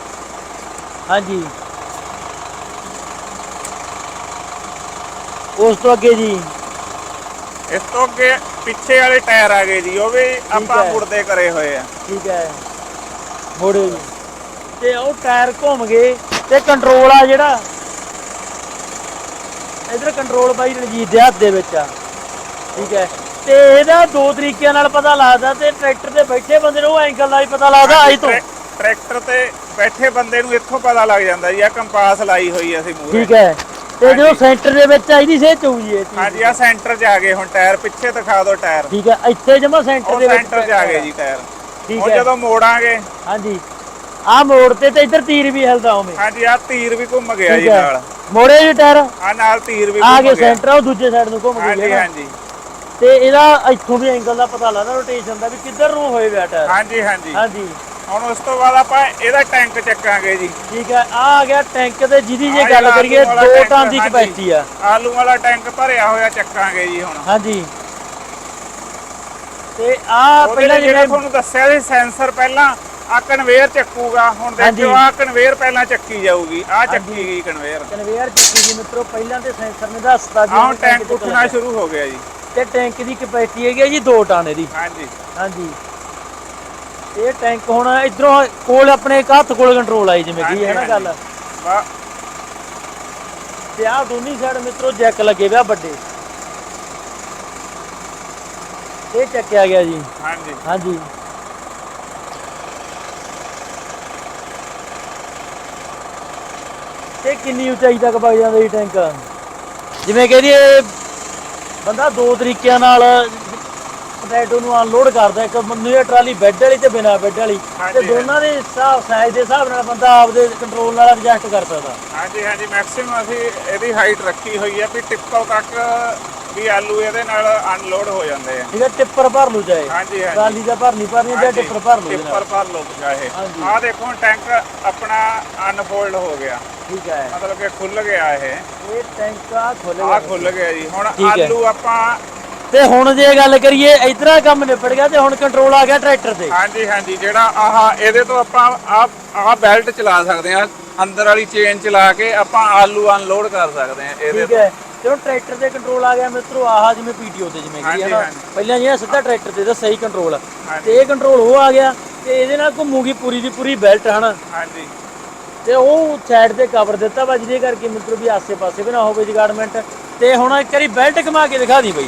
Speaker 2: ਹਾਂਜੀ। ਉਸ ਤੋਂ ਅੱਗੇ ਜੀ।
Speaker 1: ਇਸ ਤੋਂ ਅੱਗੇ ਪਿੱਛੇ ਵਾਲੇ ਟਾਇਰ ਆ ਗਏ ਜੀ ਉਹ ਵੀ ਆਪਾਂ
Speaker 2: ਹੈ।
Speaker 1: ਮੁੜਦੇ ਕਰੇ ਹੋਏ ਆ।
Speaker 2: ਠੀਕ ਹੈ। ਮੋੜੋ ਜੀ। ਤੇ ਉਹ ਟਾਇਰ ਘੁੰਮ ਗਏ ਤੇ ਕੰਟਰੋਲ ਆ ਜਿਹੜਾ। ਇਧਰ ਕੰਟਰੋਲ ਬਾਈ ਰਣਜੀਤ ਦੇ ਹੱਥ ਦੇ ਵਿੱਚ ਆ। ਠੀਕ ਹੈ। ਤੇ ਇਹਦਾ ਦੋ ਤਰੀਕਿਆਂ ਨਾਲ ਪਤਾ ਲੱਗਦਾ ਤੇ ਟਰੈਕਟਰ ਤੇ ਬੈਠੇ ਬੰਦੇ ਨੂੰ ਐਂਗਲ ਦਾ ਵੀ ਪਤਾ ਲੱਗਦਾ ਅੱਜ ਤੋਂ।
Speaker 1: ਟਰੈ- ਟਰੈਕਟਰ ਤੇ ਬੈਠੇ ਬੰਦੇ ਨੂੰ ਇੱਥੋਂ ਪਤਾ ਲੱਗ ਜਾਂਦਾ ਜੀ ਆ ਕੰਪਾਸ ਲਾਈ ਹੋਈ ਅਸੀਂ ਮੂਹਰੇ।
Speaker 2: ਠੀਕ ਹੈ। ਤੇ ਜਦੋਂ ਸੈਂਟਰ ਦੇ ਵਿੱਚ ਆਈਦੀ ਸੇ ਚੂਜੀ ਇਹ
Speaker 1: ਹਾਂਜੀ ਆ ਸੈਂਟਰ 'ਚ ਆ ਗਏ ਹੁਣ ਟਾਇਰ ਪਿੱਛੇ ਦਿਖਾ ਦਿਓ ਟਾਇਰ।
Speaker 2: ਠੀਕ ਹੈ ਇੱਥੇ ਜਮਾ ਸੈਂਟਰ ਦੇ ਵਿੱਚ
Speaker 1: ਸੈਂਟਰ 'ਚ ਆ ਗਏ ਜੀ ਟਾਇਰ।
Speaker 2: ਠੀਕ
Speaker 1: ਹੁਣ
Speaker 2: ਹੈ।
Speaker 1: ਜਦੋਂ ਮੋੜਾਂਗੇ
Speaker 2: ਹਾਂਜੀ। ਆਹ ਮੋੜ ਤੇ ਤੇ ਇੱਧਰ ਤੀਰ ਵੀ ਹਿਲਦਾ ਉਵੇਂ।
Speaker 1: ਹਾਂਜੀ ਆ ਤੀਰ ਵੀ ਘੁੰਮ ਗਿਆ ਜੀ
Speaker 2: ਠੀਕ ਹੈ।
Speaker 1: ਨਾਲ।
Speaker 2: ਮੋੜੇ ਜੀ ਟਾਇਰ?
Speaker 1: ਆ ਨਾਲ ਤੀਰ ਵੀ
Speaker 2: ਆ
Speaker 1: ਘੁੰਮ ਗਿਆ।
Speaker 2: ਸੈਂਟਰ ਆ ਉਹ ਦੂਜੇ ਸਾਈਡ ਨੂੰ ਘੁੰਮ
Speaker 1: ਹਾਂਜੀ
Speaker 2: ਗਿਆ
Speaker 1: ਹਾਂਜੀ।
Speaker 2: ਤੇ ਇਹਦਾ ਇੱਥੋਂ ਵੀ ਐਂਗਲ ਦਾ ਪਤਾ ਲੱਗਦਾ ਰੋਟੇਸ਼ਨ ਦਾ ਵੀ ਕਿੱਧਰ ਨੂੰ ਹੋਏ ਵਿਆ ਟਾਇਰ।
Speaker 1: ਹਾਂਜੀ ਹਾਂਜੀ।
Speaker 2: ਹਾਂਜੀ।
Speaker 1: ਹੁਣ ਉਸ ਤੋਂ ਬਾਅਦ ਆਪਾਂ ਇਹਦਾ ਟੈਂਕ ਚੱਕਾਂਗੇ ਜੀ।
Speaker 2: ਠੀਕ ਹੈ ਆ ਆ ਗਿਆ ਟੈਂਕ ਤੇ ਜਿਹਦੀ ਜੇ
Speaker 1: ਆਹ
Speaker 2: ਗੱਲ
Speaker 1: ਜਿਹੜਾ
Speaker 2: ਕਰੀਏ
Speaker 1: ਆਲੂ ਵਾਲਾ
Speaker 2: 2
Speaker 1: ਟੈਂਕ,
Speaker 2: ਟਨ ਦੀ
Speaker 1: ਹਾਂਜੀ।
Speaker 2: ਕਪੈਸਿਟੀ ਆ।
Speaker 1: ਆਲੂ ਵਾਲਾ ਟੈਂਕ ਭਰਿਆ ਹੋਇਆ ਚੱਕਾਂਗੇ ਜੀ ਹੁਣ।
Speaker 2: ਹਾਂਜੀ। ਤੇ ਆ ਪਹਿਲਾਂ
Speaker 1: ਜਿਹੜਾ
Speaker 2: ਜਿਵੇਂ
Speaker 1: ਤੁਹਾਨੂੰ ਦੱਸਿਆ ਸੀ ਸੈਂਸਰ ਪਹਿਲਾਂ ਆ ਕਨਵੇਅਰ ਚੱਕੂਗਾ ਹੁਣ। ਦੇਖਿਓ ਆ ਕਨਵੇਅਰ ਪਹਿਲਾਂ ਚੱਕੀ ਜਾਊਗੀ ਆ ਚੱਕੀ ਗਈ ਕਨਵੇਅਰ।
Speaker 2: ਕਨਵੇਅਰ ਚੱਕੀ ਜੀ ਮਿੱਤਰੋ ਪਹਿਲਾਂ ਤੇ ਸੈਂਸਰ ਨੇ ਦੱਸਤਾ
Speaker 1: ਆ ਹੁਣ
Speaker 2: ਹੁਣ
Speaker 1: ਟੈਂਕ ਉੱਠਣਾ ਸ਼ੁਰੂ ਹੋ ਗਿਆ ਜੀ।
Speaker 2: ਤੇ ਟੈਂਕ ਦੀ ਕਪੈਸਿਟੀ ਹੈਗੀ ਆ ਜੀ 2 ਟਨ ਇਹਦੀ।
Speaker 1: ਹਾਂਜੀ।
Speaker 2: ਹਾਂਜੀ। ਇਹ ਟੈਂਕ ਹੁਣ ਇਧਰੋਂ ਕੋਲ ਆਪਣੇ ਇੱਕ ਹੱਥ ਕੋਲ ਕੰਟਰੋਲ ਆਈ ਜਿਵੇਂ ਕੀ ਹੈ ਨਾ ਗੱਲ। ਤੇ ਆਹ ਦੋਨੀ ਸਾਈਡ ਮਿੱਤਰੋ ਜੈਕ ਲੱਗੇ ਵਿਆ ਵੱਡੇ। ਇਹ ਚੱਕਿਆ ਗਿਆ ਜੀ।
Speaker 1: ਹਾਂਜੀ।
Speaker 2: ਹਾਂਜੀ। ਤੇ ਕਿੰਨੀ ਉਚਾਈ ਤੱਕ ਵਗ ਜਾਂਦਾ ਜੀ ਟੈਂਕ? ਜਿਵੇਂ ਕਹਦੀ ਇਹ ਬੰਦਾ ਦੋ ਤਰੀਕਿਆਂ ਨਾਲ ਪੋਟੈਟੋ ਨੂੰ ਅਨਲੋਡ ਕਰਦਾ ਇੱਕ ਦੀ ਟਰਾਲੀ ਬੈੱਡ ਵਾਲੀ ਤੇ ਬਿਨਾ ਬੈੱਡ ਵਾਲੀ। ਤੇ ਦੋਨਾਂ ਦੇ ਹਿਸਾਬ ਸਾਈਜ਼ ਦੇ ਹਿਸਾਬ ਨਾਲ ਬੰਦਾ ਆਪਦੇ ਕੰਟਰੋਲ ਨਾਲ ਐਡਜਸਟ ਕਰ ਸਕਦਾ।
Speaker 1: ਹਾਂਜੀ ਹਾਂਜੀ ਮੈਕਸਿਮਮ ਅਸੀਂ ਇਹਦੀ ਹਾਈਟ ਰੱਖੀ ਹੋਈ ਹੈ ਵੀ ਟਿੱਪਲ ਤੱਕ ਵੀ ਆਲੂ ਇਹਦੇ ਨਾਲ ਅਨਲੋਡ ਹੋ ਜਾਂਦੇ ਆ।
Speaker 2: ਠੀਕ ਹੈ ਟਿੱਪਰ ਭਰ ਲੂ ਜਾਏ
Speaker 1: ਹਾਂਜੀ ਹਾਂਜੀ।
Speaker 2: ਟਰਾਲੀ ਦਾ ਭਰਨੀ ਭਰਨੀ ਜਾਂ
Speaker 1: ਹਾਂਜੀ,
Speaker 2: ਟਿੱਪਰ ਭਰ ਲੂ ਇਹਦੇ
Speaker 1: ਟਿੱਪਰ
Speaker 2: ਨਾਲ।
Speaker 1: ਭਰ ਲੋ ਚਾਹੇ।
Speaker 2: ਹਾਂਜੀ।
Speaker 1: ਆਹ ਦੇਖੋ ਟੈਂਕ ਆਪਣਾ ਅਨਫੋਲਡ ਹੋ ਗਿਆ।
Speaker 2: ਠੀਕ ਹੈ।
Speaker 1: ਮਤਲਬ ਕਿ ਖੁੱਲ ਗਿਆ ਇਹ।
Speaker 2: ਇਹ ਟੈਂਕ ਆ ਖੁੱਲ
Speaker 1: ਆਹ ਖੁੱਲ ਗਿਆ ਜੀ। ਹੁਣ
Speaker 2: ਠੀਕ ਹੈ।
Speaker 1: ਆਲੂ ਆਪਾਂ
Speaker 2: ਤੇ ਹੁਣ ਜੇ ਗੱਲ ਕਰੀਏ ਇਧਰਾਂ ਕੰਮ ਨਿਬੜ ਗਿਆ ਤੇ ਹੁਣ ਕੰਟਰੋਲ ਆ ਗਿਆ ਟਰੈਕਟਰ ਤੇ।
Speaker 1: ਹਾਂਜੀ ਹਾਂਜੀ। ਜਿਹੜਾ ਆਹ ਇਹਦੇ ਤੋਂ ਆਪਾਂ ਆ ਆਹ ਬੈਲਟ ਚਲਾ ਸਕਦੇ ਆ ਅੰਦਰ ਵਾਲੀ ਚੇਨ ਚਲਾ ਕੇ ਆਪਾਂ ਆਲੂ ਅਨਲੋਡ ਕਰ ਸਕਦੇ ਆ ਇਹਦੇ
Speaker 2: ਠੀਕ
Speaker 1: ਤੋਂ।
Speaker 2: ਹੈ। ਹੁਣ ਟਰੈਕਟਰ ਤੇ ਕੰਟਰੋਲ ਆ ਗਿਆ ਮਿੱਤਰੋ ਆਹ ਜਿਵੇਂ ਪੀਟੀਓ ਤੇ ਜਿਵੇਂ ਕਿ
Speaker 1: ਹਾਂਜੀ,
Speaker 2: ਹੈ ਨਾ। ਪਹਿਲਾਂ ਜਿਹੜਾ ਸਿੱਧਾ ਟਰੈਕਟਰ ਤੇ ਦਾ ਸਹੀ ਕੰਟਰੋਲ। ਤੇ ਇਹ ਕੰਟਰੋਲ ਉਹ ਆ ਗਿਆ ਤੇ ਇਹਦੇ ਨਾਲ ਘੁੰਮੂਗੀ ਪੂਰੀ ਦੀ ਪੂਰੀ ਬੈਲਟ ਹਨਾ?
Speaker 1: ਹਾਂਜੀ।
Speaker 2: ਤੇ ਉਹ ਸਾਈਡ ਤੇ ਕਵਰ ਦਿੱਤਾ ਵਾ ਜਿਹਦੇ ਕਰਕੇ ਮਿੱਤਰੋ ਵੀ ਆਸੇ-ਪਾਸੇ ਵੀ ਨਾ ਹੋਵੇ ਜਗਾਰਡਮੈਂਟ ਤੇ ਹੁਣ ਇੱਕ ਵਾਰੀ ਬੈਲਟ ਘੁਮਾ ਕੇ ਦਿਖਾ ਦੀ ਬਈ।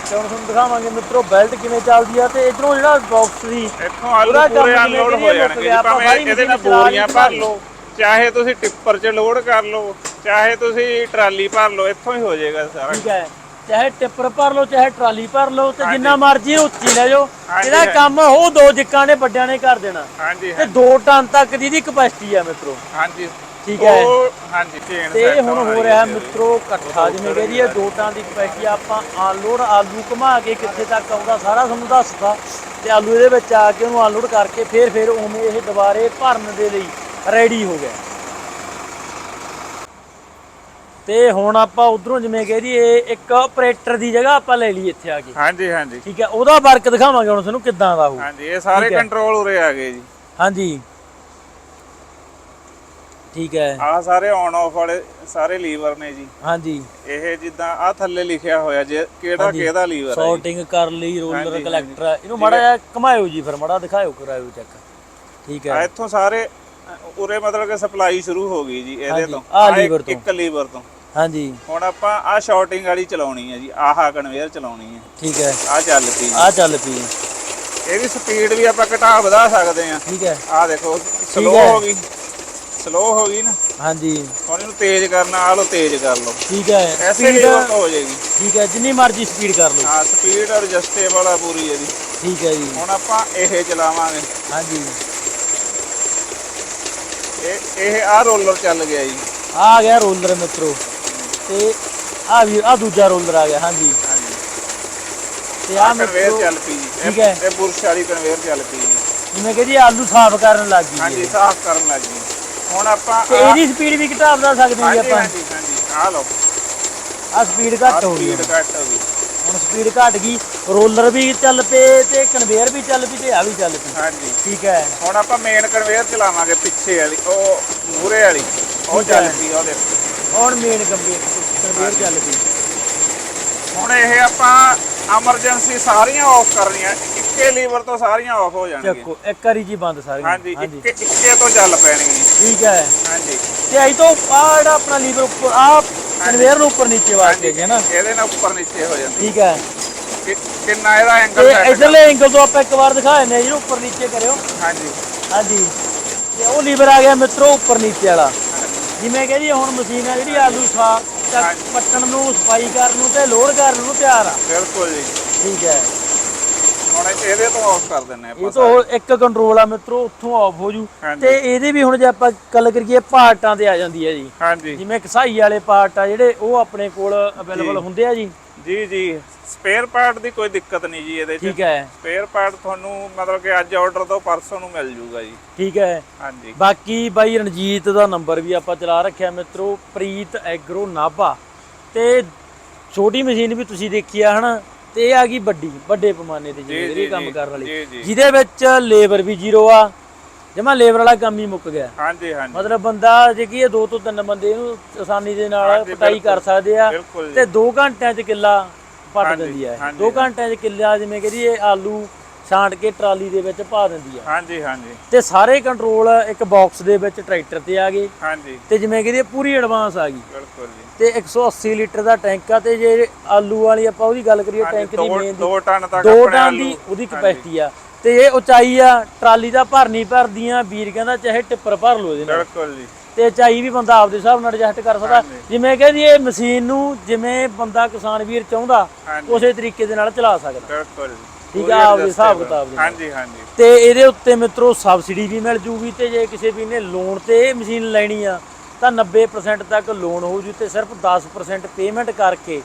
Speaker 2: ਤੇ ਹੁਣ ਤੁਹਾਨੂੰ ਦਿਖਾਵਾਂਗੇ ਮਿੱਤਰੋ ਬੈਲਟ ਕਿਵੇਂ ਚੱਲਦੀ ਆ ਤੇ ਇਧਰੋਂ ਜਿਹੜਾ ਬਾਕਸ ਦੀ
Speaker 1: ਇੱਥੋਂ ਆਲੂ
Speaker 2: ਪੂਰਾ
Speaker 1: ਅਨਲੋਡ ਹੋ ਜਾਣਗੇ ਭਾਵੇਂ ਇਹਦੇ ਨਾਲ
Speaker 2: ਚਲਾ
Speaker 1: ਬੋਰੀਆਂ ਭਰ ਲਓ। ਚਾਹੇ ਤੁਸੀਂ ਟਿੱਪਰ 'ਚ ਲੋਡ ਕਰ ਲਓ ਚਾਹੇ ਤੁਸੀਂ ਟਰਾਲੀ ਭਰ ਲਓ ਇੱਥੋਂ ਹੀ ਹੋ ਜਾਏਗਾ ਸਾਰਾ
Speaker 2: ਠੀਕ ਹੈ। ਚਾਹੇ ਟਿੱਪਰ ਭਰ ਲਓ ਚਾਹੇ ਟਰਾਲੀ ਭਰ ਲਓ ਤੇ ਜਿੰਨਾ ਮਰਜ਼ੀ ਉੱਚੀ ਲੈ ਜਾਓ। ਇਹਦਾ। ਕੰਮ ਉਹ ਦੋ ਜਿੱਕਾਂ ਨੇ ਵੱਡਿਆਂ ਨੇ ਕਰ ਦੇਣਾ।
Speaker 1: ਹਾਂਜੀ
Speaker 2: ਤੇ 2 ਟਨ ਤੱਕ ਦੀ ਦੀ ਕਪੈਸਿਟੀ ਆ ਮਿੱਤਰੋ।
Speaker 1: ਹਾਂਜੀ।
Speaker 2: ਠੀਕ ਹੈ।
Speaker 1: ਹਾਂਜੀ
Speaker 2: ਤੇ ਇਹ ਹੁਣ ਹੋ ਰਿਹਾ ਮਿੱਤਰੋ ਇਕੱਠਾ ਜਿਵੇਂ ਕਹਦੀ ਹੈ 2 ਟਨ ਦੀ ਕਪੈਸਿਟੀ ਆਪਾਂ ਅਨਲੋਡ ਆਲੂ ਘੁਮਾ ਕੇ ਕਿੱਥੇ ਤੱਕ ਆਉਂਦਾ ਸਾਰਾ ਤੁਹਾਨੂੰ ਦੱਸਦਾ। ਤੇ ਆਲੂ ਇਹਦੇ ਵਿੱਚ ਆ ਕੇ ਉਹਨੂੰ ਅਨਲੋਡ ਕਰਕੇ ਫੇਰ ਫੇਰ ਉਵੇਂ ਇਹ ਦੁਬਾਰੇ ਭਰਨ ਦੇ ਲਈ ਰੈਡੀ ਹੋ ਗਿਆ। ਤੇ ਹੁਣ ਆਪਾਂ ਉਧਰੋਂ ਜਿਵੇਂ ਕਹਦੀ ਇਹ ਇੱਕ ਆਪਰੇਟਰ ਦੀ ਜਗ੍ਹਾ ਆਪਾਂ ਲੈ ਲਈ ਇੱਥੇ ਆ ਕੇ।
Speaker 1: ਹਾਂਜੀ ਹਾਂਜੀ।
Speaker 2: ਠੀਕ ਹੈ ਉਹਦਾ ਵਰਕ ਦਿਖਾਵਾਂਗੇ ਹੁਣ ਤੁਹਾਨੂੰ ਕਿੱਦਾਂ ਦਾ ਹੋਊ।
Speaker 1: ਹਾਂਜੀ ਇਹ ਸਾਰੇ। ਕੰਟਰੋਲ ਉਰੇ ਆ ਗਏ ਜੀ।
Speaker 2: ਹਾਂਜੀ। ਠੀਕ ਹੈ।
Speaker 1: ਆਹ ਸਾਰੇ ਔਨ ਆਫ ਵਾਲੇ ਸਾਰੇ ਲੀਵਰ ਨੇ ਜੀ।
Speaker 2: ਹਾਂਜੀ।
Speaker 1: ਇਹ ਜਿੱਦਾਂ ਆ ਥੱਲੇ ਲਿਖਿਆ ਹੋਇਆ ਜੇ ਕਿਹੜਾ। ਕਿਹਦਾ ਲੀਵਰ ਹੈ ਜੀ।
Speaker 2: ਸੌਰਟਿੰਗ ਕਰ ਲਈ ਰੋਲਰ ਕਲੈਕਟਰ ਇਹਨੂੰ ਮਾੜਾ ਜਿਹਾ ਘਮਾਇਓ ਜੀ ਫਿਰ ਮਾੜਾ ਦਿਖਾਇਓ ਕਰਾਇਓ ਚੈੱਕ ਠੀਕ
Speaker 1: ਆ
Speaker 2: ਹੈ
Speaker 1: ਇੱਥੋਂ ਸਾਰੇ ਉਰੇ ਮਤਲਬ ਕਿ ਸਪਲਾਈ ਸ਼ੁਰੂ ਹੋ ਗਈ ਜੀ ਇਹਦੇ ਤੋਂ।
Speaker 2: ਆਹ ਲੀਵਰ ਤੋਂ।
Speaker 1: ਇੱਕ ਲੀਵਰ ਤੋਂ।
Speaker 2: ਹਾਂਜੀ।
Speaker 1: ਹੁਣ ਆਪਾਂ ਆ ਸ਼ਾਰਟਿੰਗ ਵਾਲੀ ਚਲਾਉਣੀ ਹੈ ਜੀ ਆਹਾ ਕਨਵੇਅਰ ਚਲਾਉਣੀ ਹੈ।
Speaker 2: ਠੀਕ ਹੈ।
Speaker 1: ਆ ਚੱਲ ਪਈ।
Speaker 2: ਆ ਚੱਲ ਪਈ
Speaker 1: ਇਹਦੀ ਸਪੀਡ ਵੀ ਆਪਾਂ ਘਟਾ ਵਧਾ ਸਕਦੇ ਆ
Speaker 2: ਠੀਕ ਹੈ।
Speaker 1: ਆ ਦੇਖੋ ਸਲੋ
Speaker 2: ਹੈ।
Speaker 1: ਹੋ ਗਈ। ਸਲੋ ਹੋ ਗਈ ਨਾ।
Speaker 2: ਹਾਂਜੀ।
Speaker 1: ਹੁਣ ਇਹਨੂੰ ਤੇਜ਼ ਕਰਨਾ ਆ ਲੋ ਤੇਜ਼ ਕਰ ਲਓ।
Speaker 2: ਠੀਕ ਹੈ।
Speaker 1: ਐਸੇ ਤੋਂ ਹੋ ਜਾਏਗੀ।
Speaker 2: ਠੀਕ ਹੈ ਜਿੰਨੀ ਮਰਜ਼ੀ ਸਪੀਡ ਕਰ ਲਓ।
Speaker 1: ਹਾਂ ਸਪੀਡ ਐਡਜਸਟੇਬਲ ਆ ਪੂਰੀ ਇਹਦੀ।
Speaker 2: ਠੀਕ ਹੈ ਜੀ।
Speaker 1: ਹੁਣ ਆਪਾਂ ਇਹ ਚਲਾਵਾਂਗੇ।
Speaker 2: ਹਾਂਜੀ।
Speaker 1: ਇਹ ਇਹ ਆ ਰੋਲਰ ਚੱਲ ਗਿਆ ਜੀ।
Speaker 2: ਆ ਗਿਆ ਰੋਲਰ ਮਿੱਤਰੋ। ਤੇ ਆ ਵੀ ਆ ਦੂਜਾ ਰੋਲਰ ਆ ਗਿਆ ਹਾਂਜੀ।
Speaker 1: ਹਾਂਜੀ।
Speaker 2: ਤੇ ਆ
Speaker 1: ਕਨਵੇਅਰ ਚੱਲ ਪਈ ਜੀ।
Speaker 2: ਠੀਕ ਹੈ।
Speaker 1: ਇਹ ਬੁਰਸ਼ ਵਾਲੀ ਕਨਵੇਅਰ ਚੱਲ ਪਈ ਜੀ।
Speaker 2: ਜਿਵੇਂ ਕਿ ਜੀ ਆਲੂ ਸਾਫ਼ ਕਰਨ ਲੱਗ ਗਈ
Speaker 1: ਹਾਂਜੀ ਸਾਫ਼ ਕਰਨ ਲੱਗ ਗਈ। ਹੁਣ ਆਪਾਂ
Speaker 2: ਤੇ ਇਹਦੀ ਸਪੀਡ ਵੀ ਘਟਾ ਸਕਦੇ ਹਾਂ ਜੀ ਆਪਾਂ।
Speaker 1: ਹਾਂਜੀ ਹਾਂਜੀ। ਆ ਲਓ।
Speaker 2: ਆ ਸਪੀਡ ਘੱਟ ਹੋ ਗਈ
Speaker 1: ਸਪੀਡ ਘੱਟ ਹੋ ਗਈ।
Speaker 2: ਸਪੀਡ ਘਟ ਗਈ ਰੋਲਰ ਵੀ ਚੱਲ ਪਏ ਤੇ ਕਨਵੇਅਰ ਵੀ ਚੱਲ ਪਈ ਤੇ ਆ ਵੀ ਚੱਲ ਪਈ।
Speaker 1: ਹਾਂਜੀ।
Speaker 2: ਠੀਕ ਹੈ।
Speaker 1: ਹੁਣ ਆਪਾਂ ਮੇਨ ਕਨਵੇਅਰ ਚਲਾਵਾਂਗੇ ਪਿੱਛੇ ਵਾਲੀ ਉਹ ਮੂਰੇ ਵਾਲੀ ਉਹ
Speaker 2: ਠੀਕ ਹੈ।
Speaker 1: ਚੱਲ ਪਈ ਉਹ ਦੇਖੋ।
Speaker 2: ਹੁਣ ਮੇਨ ਕਨਵੇਅਰ ਕਨਵੇਅਰ ਚੱਲ ਪਈ।
Speaker 1: ਹੁਣ ਇਹ ਆਪਾਂ ਐਮਰਜੈਂਸੀ ਸਾਰੀਆਂ ਆਫ ਕਰਨੀਆਂ ਇੱਕੇ ਲੀਵਰ ਤੋਂ ਸਾਰੀਆਂ ਆਫ ਹੋ ਜਾਣਗੀਆਂ।
Speaker 2: ਚੱਕੋ ਇੱਕ ਵਾਰੀ ਜੀ ਬੰਦ ਸਾਰੀਆਂ।
Speaker 1: ਹਾਂਜੀ ਇੱਕੇ ਇੱਕੇ ਤੋਂ ਚੱਲ ਪੈਣਗੀਆਂ।
Speaker 2: ਠੀਕ ਹੈ।
Speaker 1: ਹਾਂਜੀ।
Speaker 2: ਤੇ ਆਈ ਤੋਂ ਆ ਜਿਹੜਾ ਆਪਣਾ ਲੀਵਰ ਉੱਪਰ ਆ ਕਨਵੇਅਰ ਨੂੰ ਉੱਪਰ ਨੀਚੇ ਵਾਸਤੇ ਹੈ ਨਾ।
Speaker 1: ਇਹਦੇ ਨਾਲ ਉੱਪਰ ਨੀਚੇ ਹੋ ਜਾਂਦੀ।
Speaker 2: ਠੀਕ ਹੈ।
Speaker 1: ਕਿ- ਕਿੰਨਾ ਇਹਦਾ ਐਂਗਲ ਸੈੱਟ
Speaker 2: ਇਧਰਲੇ ਐਂਗਲ ਤੋਂ ਆਪਾਂ ਇੱਕ ਵਾਰ ਦਿਖਾ ਦਿੰਦੇ ਹਾਂ ਜਿਹਨੂੰ ਉੱਪਰ ਨੀਚੇ ਕਰਿਓ।
Speaker 1: ਹਾਂਜੀ।
Speaker 2: ਹਾਂਜੀ। ਤੇ ਉਹ ਲੀਵਰ ਆ ਗਿਆ ਮਿੱਤਰੋ ਉੱਪਰ ਨੀਚੇ ਵਾਲਾ। ਜਿਵੇਂ ਕਿ ਜੀ ਹੁਣ ਮਸ਼ੀਨ ਆ ਜਿਹੜੀ ਆਲੂ ਸਾ ਚੱਕ- ਪੱਟਣ ਨੂੰ ਸਫ਼ਾਈ ਕਰਨ ਨੂੰ ਤੇ ਲੋਡ ਕਰਨ ਨੂੰ ਤਿਆਰ ਆ।
Speaker 1: ਬਿਲਕੁਲ ਜੀ।
Speaker 2: ਠੀਕ ਹੈ।
Speaker 1: ਹੁਣ ਇਹਦੇ ਤੋਂ ਆਫ ਕਰ ਦਿੰਨੇ
Speaker 2: ਇਹ
Speaker 1: ਆਪਾਂ
Speaker 2: ਤੋਂ ਹੋਰ ਇੱਕ ਕੰਟਰੋਲ ਆ ਮਿੱਤਰੋ ਉੱਥੋਂ ਆਫ ਹੋ ਜੂ।
Speaker 1: ਹਾਂਜੀ।
Speaker 2: ਤੇ ਇਹਦੇ ਵੀ ਹੁਣ ਜੇ ਆਪਾਂ ਗੱਲ ਕਰੀਏ ਪਾਰਟਾਂ ਤੇ ਆ ਜਾਂਦੀ ਹੈ ਜੀ।
Speaker 1: ਹਾਂਜੀ।
Speaker 2: ਜਿਵੇਂ ਕਸਾਈ ਵਾਲੇ ਪਾਰਟ ਆ ਜਿਹੜੇ ਉਹ ਆਪਣੇ ਕੋਲ ਅਵੇਲੇਬਲ ਹੁੰਦੇ ਆ ਜੀ।
Speaker 1: ਜੀ ਜੀ। ਸਪੇਅਰ ਪਾਰਟ ਦੀ ਕੋਈ ਦਿੱਕਤ ਨਹੀਂ ਜੀ ਇਹਦੇ 'ਚ।
Speaker 2: ਠੀਕ ਹੈ।
Speaker 1: ਸਪੇਅਰ ਪਾਰਟ ਤੁਹਾਨੂੰ ਮਤਲਬ ਕਿ ਅੱਜ ਆਰਡਰ ਤੋਂ ਪਰਸੋਂ ਨੂੰ ਮਿਲ ਜੂਗਾ ਜੀ।
Speaker 2: ਠੀਕ ਹੈ।
Speaker 1: ਹਾਂਜੀ।
Speaker 2: ਬਾਕੀ ਬਾਈ ਰਣਜੀਤ ਦਾ ਨੰਬਰ ਵੀ ਆਪਾਂ ਚਲਾ ਰੱਖਿਆ ਮਿੱਤਰੋ ਪ੍ਰੀਤ ਐਗਰੋ ਨਾਭਾ। ਤੇ ਛੋਟੀ ਮਸ਼ੀਨ ਵੀ ਤੁਸੀਂ ਦੇਖੀ ਆ ਹਨਾ? ਤੇ ਇਹ ਆ ਗਈ ਵੱਡੀ ਵੱਡੇ ਪੈਮਾਨੇ ਤੇ ਜਿਹੜੀ ਕੰਮ ਕਰਨ ਵਾਲੀ। ਜਿਹਦੇ ਵਿੱਚ ਲੇਬਰ ਵੀ ਜ਼ੀਰੋ ਆ ਜਮਾ ਲੇਬਰ ਵਾਲਾ ਕੰਮ ਹੀ ਮੁੱਕ ਗਿਆ।
Speaker 1: ਹਾਂਜੀ ਹਾਂਜੀ।
Speaker 2: ਮਤਲਬ ਬੰਦਾ ਜੇ ਕੀ ਇਹ ਦੋ ਤੋਂ ਤਿੰਨ ਬੰਦੇ ਇਹਨੂੰ ਆਸਾਨੀ ਦੇ ਨਾਲ ਪਟਾਈ ਕਰ ਸਕਦੇ ਆ ਤੇ 2 ਘੰਟਿਆਂ 'ਚ ਕਿੱਲਾ ਪੱਟ ਦਿੰਦੀ
Speaker 1: ਹਾਂਜੀ,
Speaker 2: 2 ਘੰਟਿਆਂ 'ਚ ਕਿੱਲਾ ਜਿਵੇਂ ਕਿ ਇਹ ਆਲੂ ਛਾਂਟ ਕੇ ਟਰਾਲੀ ਦੇ ਵਿੱਚ ਪਾ ਦਿੰਦੀ ਆ।
Speaker 1: ਹਾਂਜੀ ਹਾਂਜੀ।
Speaker 2: ਤੇ ਸਾਰੇ ਕੰਟਰੋਲ ਇੱਕ ਬਾਕਸ ਦੇ ਵਿੱਚ ਟਰੈਕਟਰ ਤੇ ਆ ਗਏ।
Speaker 1: ਹਾਂਜੀ।
Speaker 2: ਤੇ ਜਿਵੇਂ ਕਿ ਇਹ ਪੂਰੀ ਐਡਵਾਂਸ ਆ ਗਈ।
Speaker 1: ਬਿਲਕੁਲ ਜੀ।
Speaker 2: ਤੇ 180 ਲੀਟਰ ਦਾ ਟੈਂਕ ਆ ਤੇ ਜੇ ਆਲੂ ਵਾਲੀ ਆਪਾਂ ਉਹਦੀ ਗੱਲ ਕਰੀਏ ਟੈਂਕ ਦੀ ਮੇਨ ਦੀ
Speaker 1: ਦੋ ਟਨ ਤੱਕ
Speaker 2: 2
Speaker 1: ਆਪਣੇ
Speaker 2: ਟਨ ਦੀ ਉਹਦੀ ਕਪੈਸਿਟੀ ਆ। ਤੇ ਇਹ ਉਚਾਈ ਆ ਟਰਾਲੀ ਦਾ ਭਰਨੀ ਭਰਦੀਆਂ ਵੀਰ ਕਹਿੰਦਾ ਚਾਹੇ ਟਿੱਪਰ ਭਰ ਲਓ ਇਹਦੇ ਨਾਲ।
Speaker 1: ਬਿਲਕੁਲ ਜੀ।
Speaker 2: ਤੇ ਉਚਾਈ ਵੀ ਬੰਦਾ ਆਪਦੇ ਹਿਸਾਬ ਨਾਲ ਐਡਜਸਟ ਕਰ ਸਕਦਾ। ਜਿਵੇਂ ਕਹਿੰਦੀ ਇਹ ਮਸ਼ੀਨ ਨੂੰ ਜਿਵੇਂ ਬੰਦਾ ਕਿਸਾਨ ਵੀਰ ਚਾਹੁੰਦਾ। ਉਸੇ ਤਰੀਕੇ ਦੇ ਨਾਲ ਚਲਾ ਸਕਦਾ।
Speaker 1: ਬਿਲਕੁਲ
Speaker 2: ਠੀਕ ਆ ਆਪਦੇ। ਹਿਸਾਬ ਕਿਤਾਬ ਦੇ ਨਾਲ।
Speaker 1: ਹਾਂਜੀ ਹਾਂਜੀ
Speaker 2: ਤੇ ਇਹਦੇ ਉੱਤੇ ਮਿੱਤਰੋ ਸਬਸਿਡੀ ਵੀ ਮਿਲ ਜੂਗੀ ਤੇ ਜੇ ਕਿਸੇ ਵੀ ਨੇ ਲੋਨ ਤੇ ਇਹ ਮਸ਼ੀਨ ਲੈਣੀ ਆ ਤਾਂ 90% ਤੱਕ ਲੋਨ ਹੋ ਜੂ ਤੇ ਸਿਰਫ 10% ਪੇਮੈਂਟ ਕਰਕੇ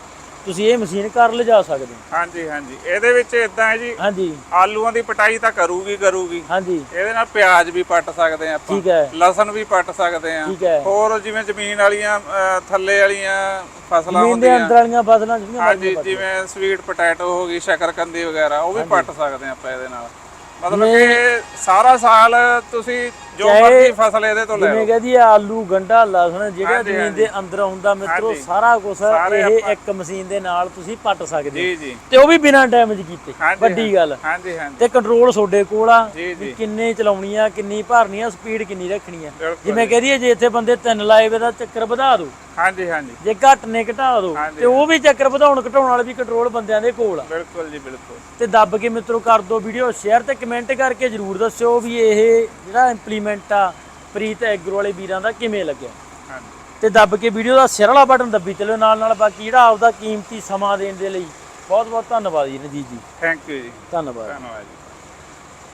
Speaker 2: ਤੁਸੀਂ ਇਹ ਮਸ਼ੀਨ ਘਰ ਲਿਜਾ ਸਕਦੇ ਹੋ।
Speaker 1: ਹਾਂਜੀ ਹਾਂਜੀ। ਇਹਦੇ ਵਿੱਚ ਇਦਾਂ ਹੈ ਜੀ
Speaker 2: ਹਾਂਜੀ।
Speaker 1: ਆਲੂਆਂ ਦੀ ਪਟਾਈ ਤਾਂ ਕਰੂਗੀ ਕਰੂਗੀ।
Speaker 2: ਹਾਂਜੀ।
Speaker 1: ਇਹਦੇ ਨਾਲ ਪਿਆਜ਼ ਵੀ ਪੱਟ ਸਕਦੇ ਆ ਆਪਾਂ।
Speaker 2: ਠੀਕ ਹੈ।
Speaker 1: ਲਸਣ ਵੀ ਪੱਟ ਸਕਦੇ ਆ
Speaker 2: ਠੀਕ ਹੈ।
Speaker 1: ਹੋਰ ਜਿਵੇਂ ਜ਼ਮੀਨ ਵਾਲੀਆਂ ਥੱਲੇ ਵਾਲੀਆਂ ਫਸਲਾਂ
Speaker 2: ਜ਼ਮੀਨ ਦੇ
Speaker 1: ਹੁੰਦੀਆਂ।
Speaker 2: ਅੰਦਰ ਵਾਲੀਆਂ ਫਸਲਾਂ ਜਿਹੜੀਆਂ
Speaker 1: ਹਾਂਜੀ ਜਿਵੇਂ ਸਵੀਟ ਪੋਟੈਟੋ ਹੋ ਗਈ ਸ਼ਕਰਕੰਦੀ ਵਗੈਰਾ ਉਹ ਵੀ ਪੱਟ ਸਕਦੇ ਆ ਆਪਾਂ ਇਹਦੇ ਨਾਲ। ਮਤਲਬ ਕਿ ਸਾਰਾ ਸਾਲ ਤੁਸੀਂ ਜੋ ਮਰਜ਼ੀ ਫਸਲ ਇਹਦੇ ਤੋਂ ਲੈ
Speaker 2: ਜਿਵੇਂ
Speaker 1: ਲਓ।
Speaker 2: ਕਹਦੀ ਆਲੂ ਗੰਡਾ ਲਸਣ ਜਿਹੜਾ ਜ਼ਮੀਨ ਦੇ ਅੰਦਰ ਹੁੰਦਾ ਮਿੱਤਰੋ। ਸਾਰਾ ਕੁਝ ਇਹ ਇੱਕ ਮਸ਼ੀਨ ਦੇ ਨਾਲ ਤੁਸੀਂ ਪੱਟ ਸਕਦੇ ਹੋ।
Speaker 1: ਜੀ। ਜੀ
Speaker 2: ਤੇ ਉਹ ਵੀ ਬਿਨਾਂ ਡੈਮੇਜ ਕੀਤੇ। ਵੱਡੀ ਗੱਲ।
Speaker 1: ਹਾਂਜੀ ਹਾਂਜੀ।
Speaker 2: ਤੇ ਕੰਟਰੋਲ ਤੁਹਾਡੇ ਕੋਲ ਆ ਵੀ। ਕਿੰਨੇ ਚਲਾਉਣੀ ਆ ਕਿੰਨੀ ਭਰਨੀ ਆ ਸਪੀਡ ਕਿੰਨੀ ਰੱਖਣੀ ਆ। ਜਿਵੇਂ ਕਹਦੀਏ ਜੇ ਇੱਥੇ ਬੰਦੇ ਤਿੰਨ ਲਾਏ ਵੇ ਦਾ ਚੱਕਰ ਵਧਾ ਦਿਓ
Speaker 1: ਹਾਂਜੀ ਹਾਂਜੀ।
Speaker 2: ਜੇ ਘੱਟ ਨੇ ਘਟਾ
Speaker 1: ਹਾਂਜੀ।
Speaker 2: ਤੇ ਉਹ ਵੀ ਚੱਕਰ ਵਧਾਉਣ ਘਟਾਉਣ ਵਾਲੇ ਵੀ ਕੰਟਰੋਲ ਬੰਦਿਆਂ ਦੇ ਕੋਲ ਆ।
Speaker 1: ਬਿਲਕੁਲ ਜੀ ਬਿਲਕੁਲ।
Speaker 2: ਤੇ ਦੱਬ ਕੇ ਮਿੱਤਰੋ ਕਰ ਦਿਓ ਵੀਡੀਓ ਸ਼ੇਅਰ ਤੇ ਕਮੈਂਟ ਕਰਕੇ ਜਰੂਰ ਦੱਸਿਓ ਵੀ ਇਹ ਜਿਹੜਾ ਇੰਪਲੀਮੈਂਟ ਆ ਪ੍ਰੀਤ ਐਗਰੋ ਵਾਲੇ ਵੀਰਾਂ ਦਾ ਕਿਵੇਂ ਲੱਗਿਆ? ਤੇ ਦੱਬ ਕੇ ਵੀਡੀਓ ਦਾ ਸਿਰ ਵਾਲਾ ਬਟਨ ਦੱਬੀ ਚੱਲਿਓ ਨਾਲ ਨਾਲ ਬਾਕੀ ਜਿਹੜਾ ਆਪਦਾ ਕੀਮਤੀ ਸਮਾਂ ਦੇਣ ਦੇ ਲਈ ਬਹੁਤ ਬਹੁਤ ਧੰਨਵਾਦ ਜੀ ਰਣਜੀਤ ਜੀ।
Speaker 1: ਥੈਂਕ ਯੂ ਜੀ।
Speaker 2: ਧੰਨਵਾਦ।
Speaker 1: ਧੰਨਵਾਦ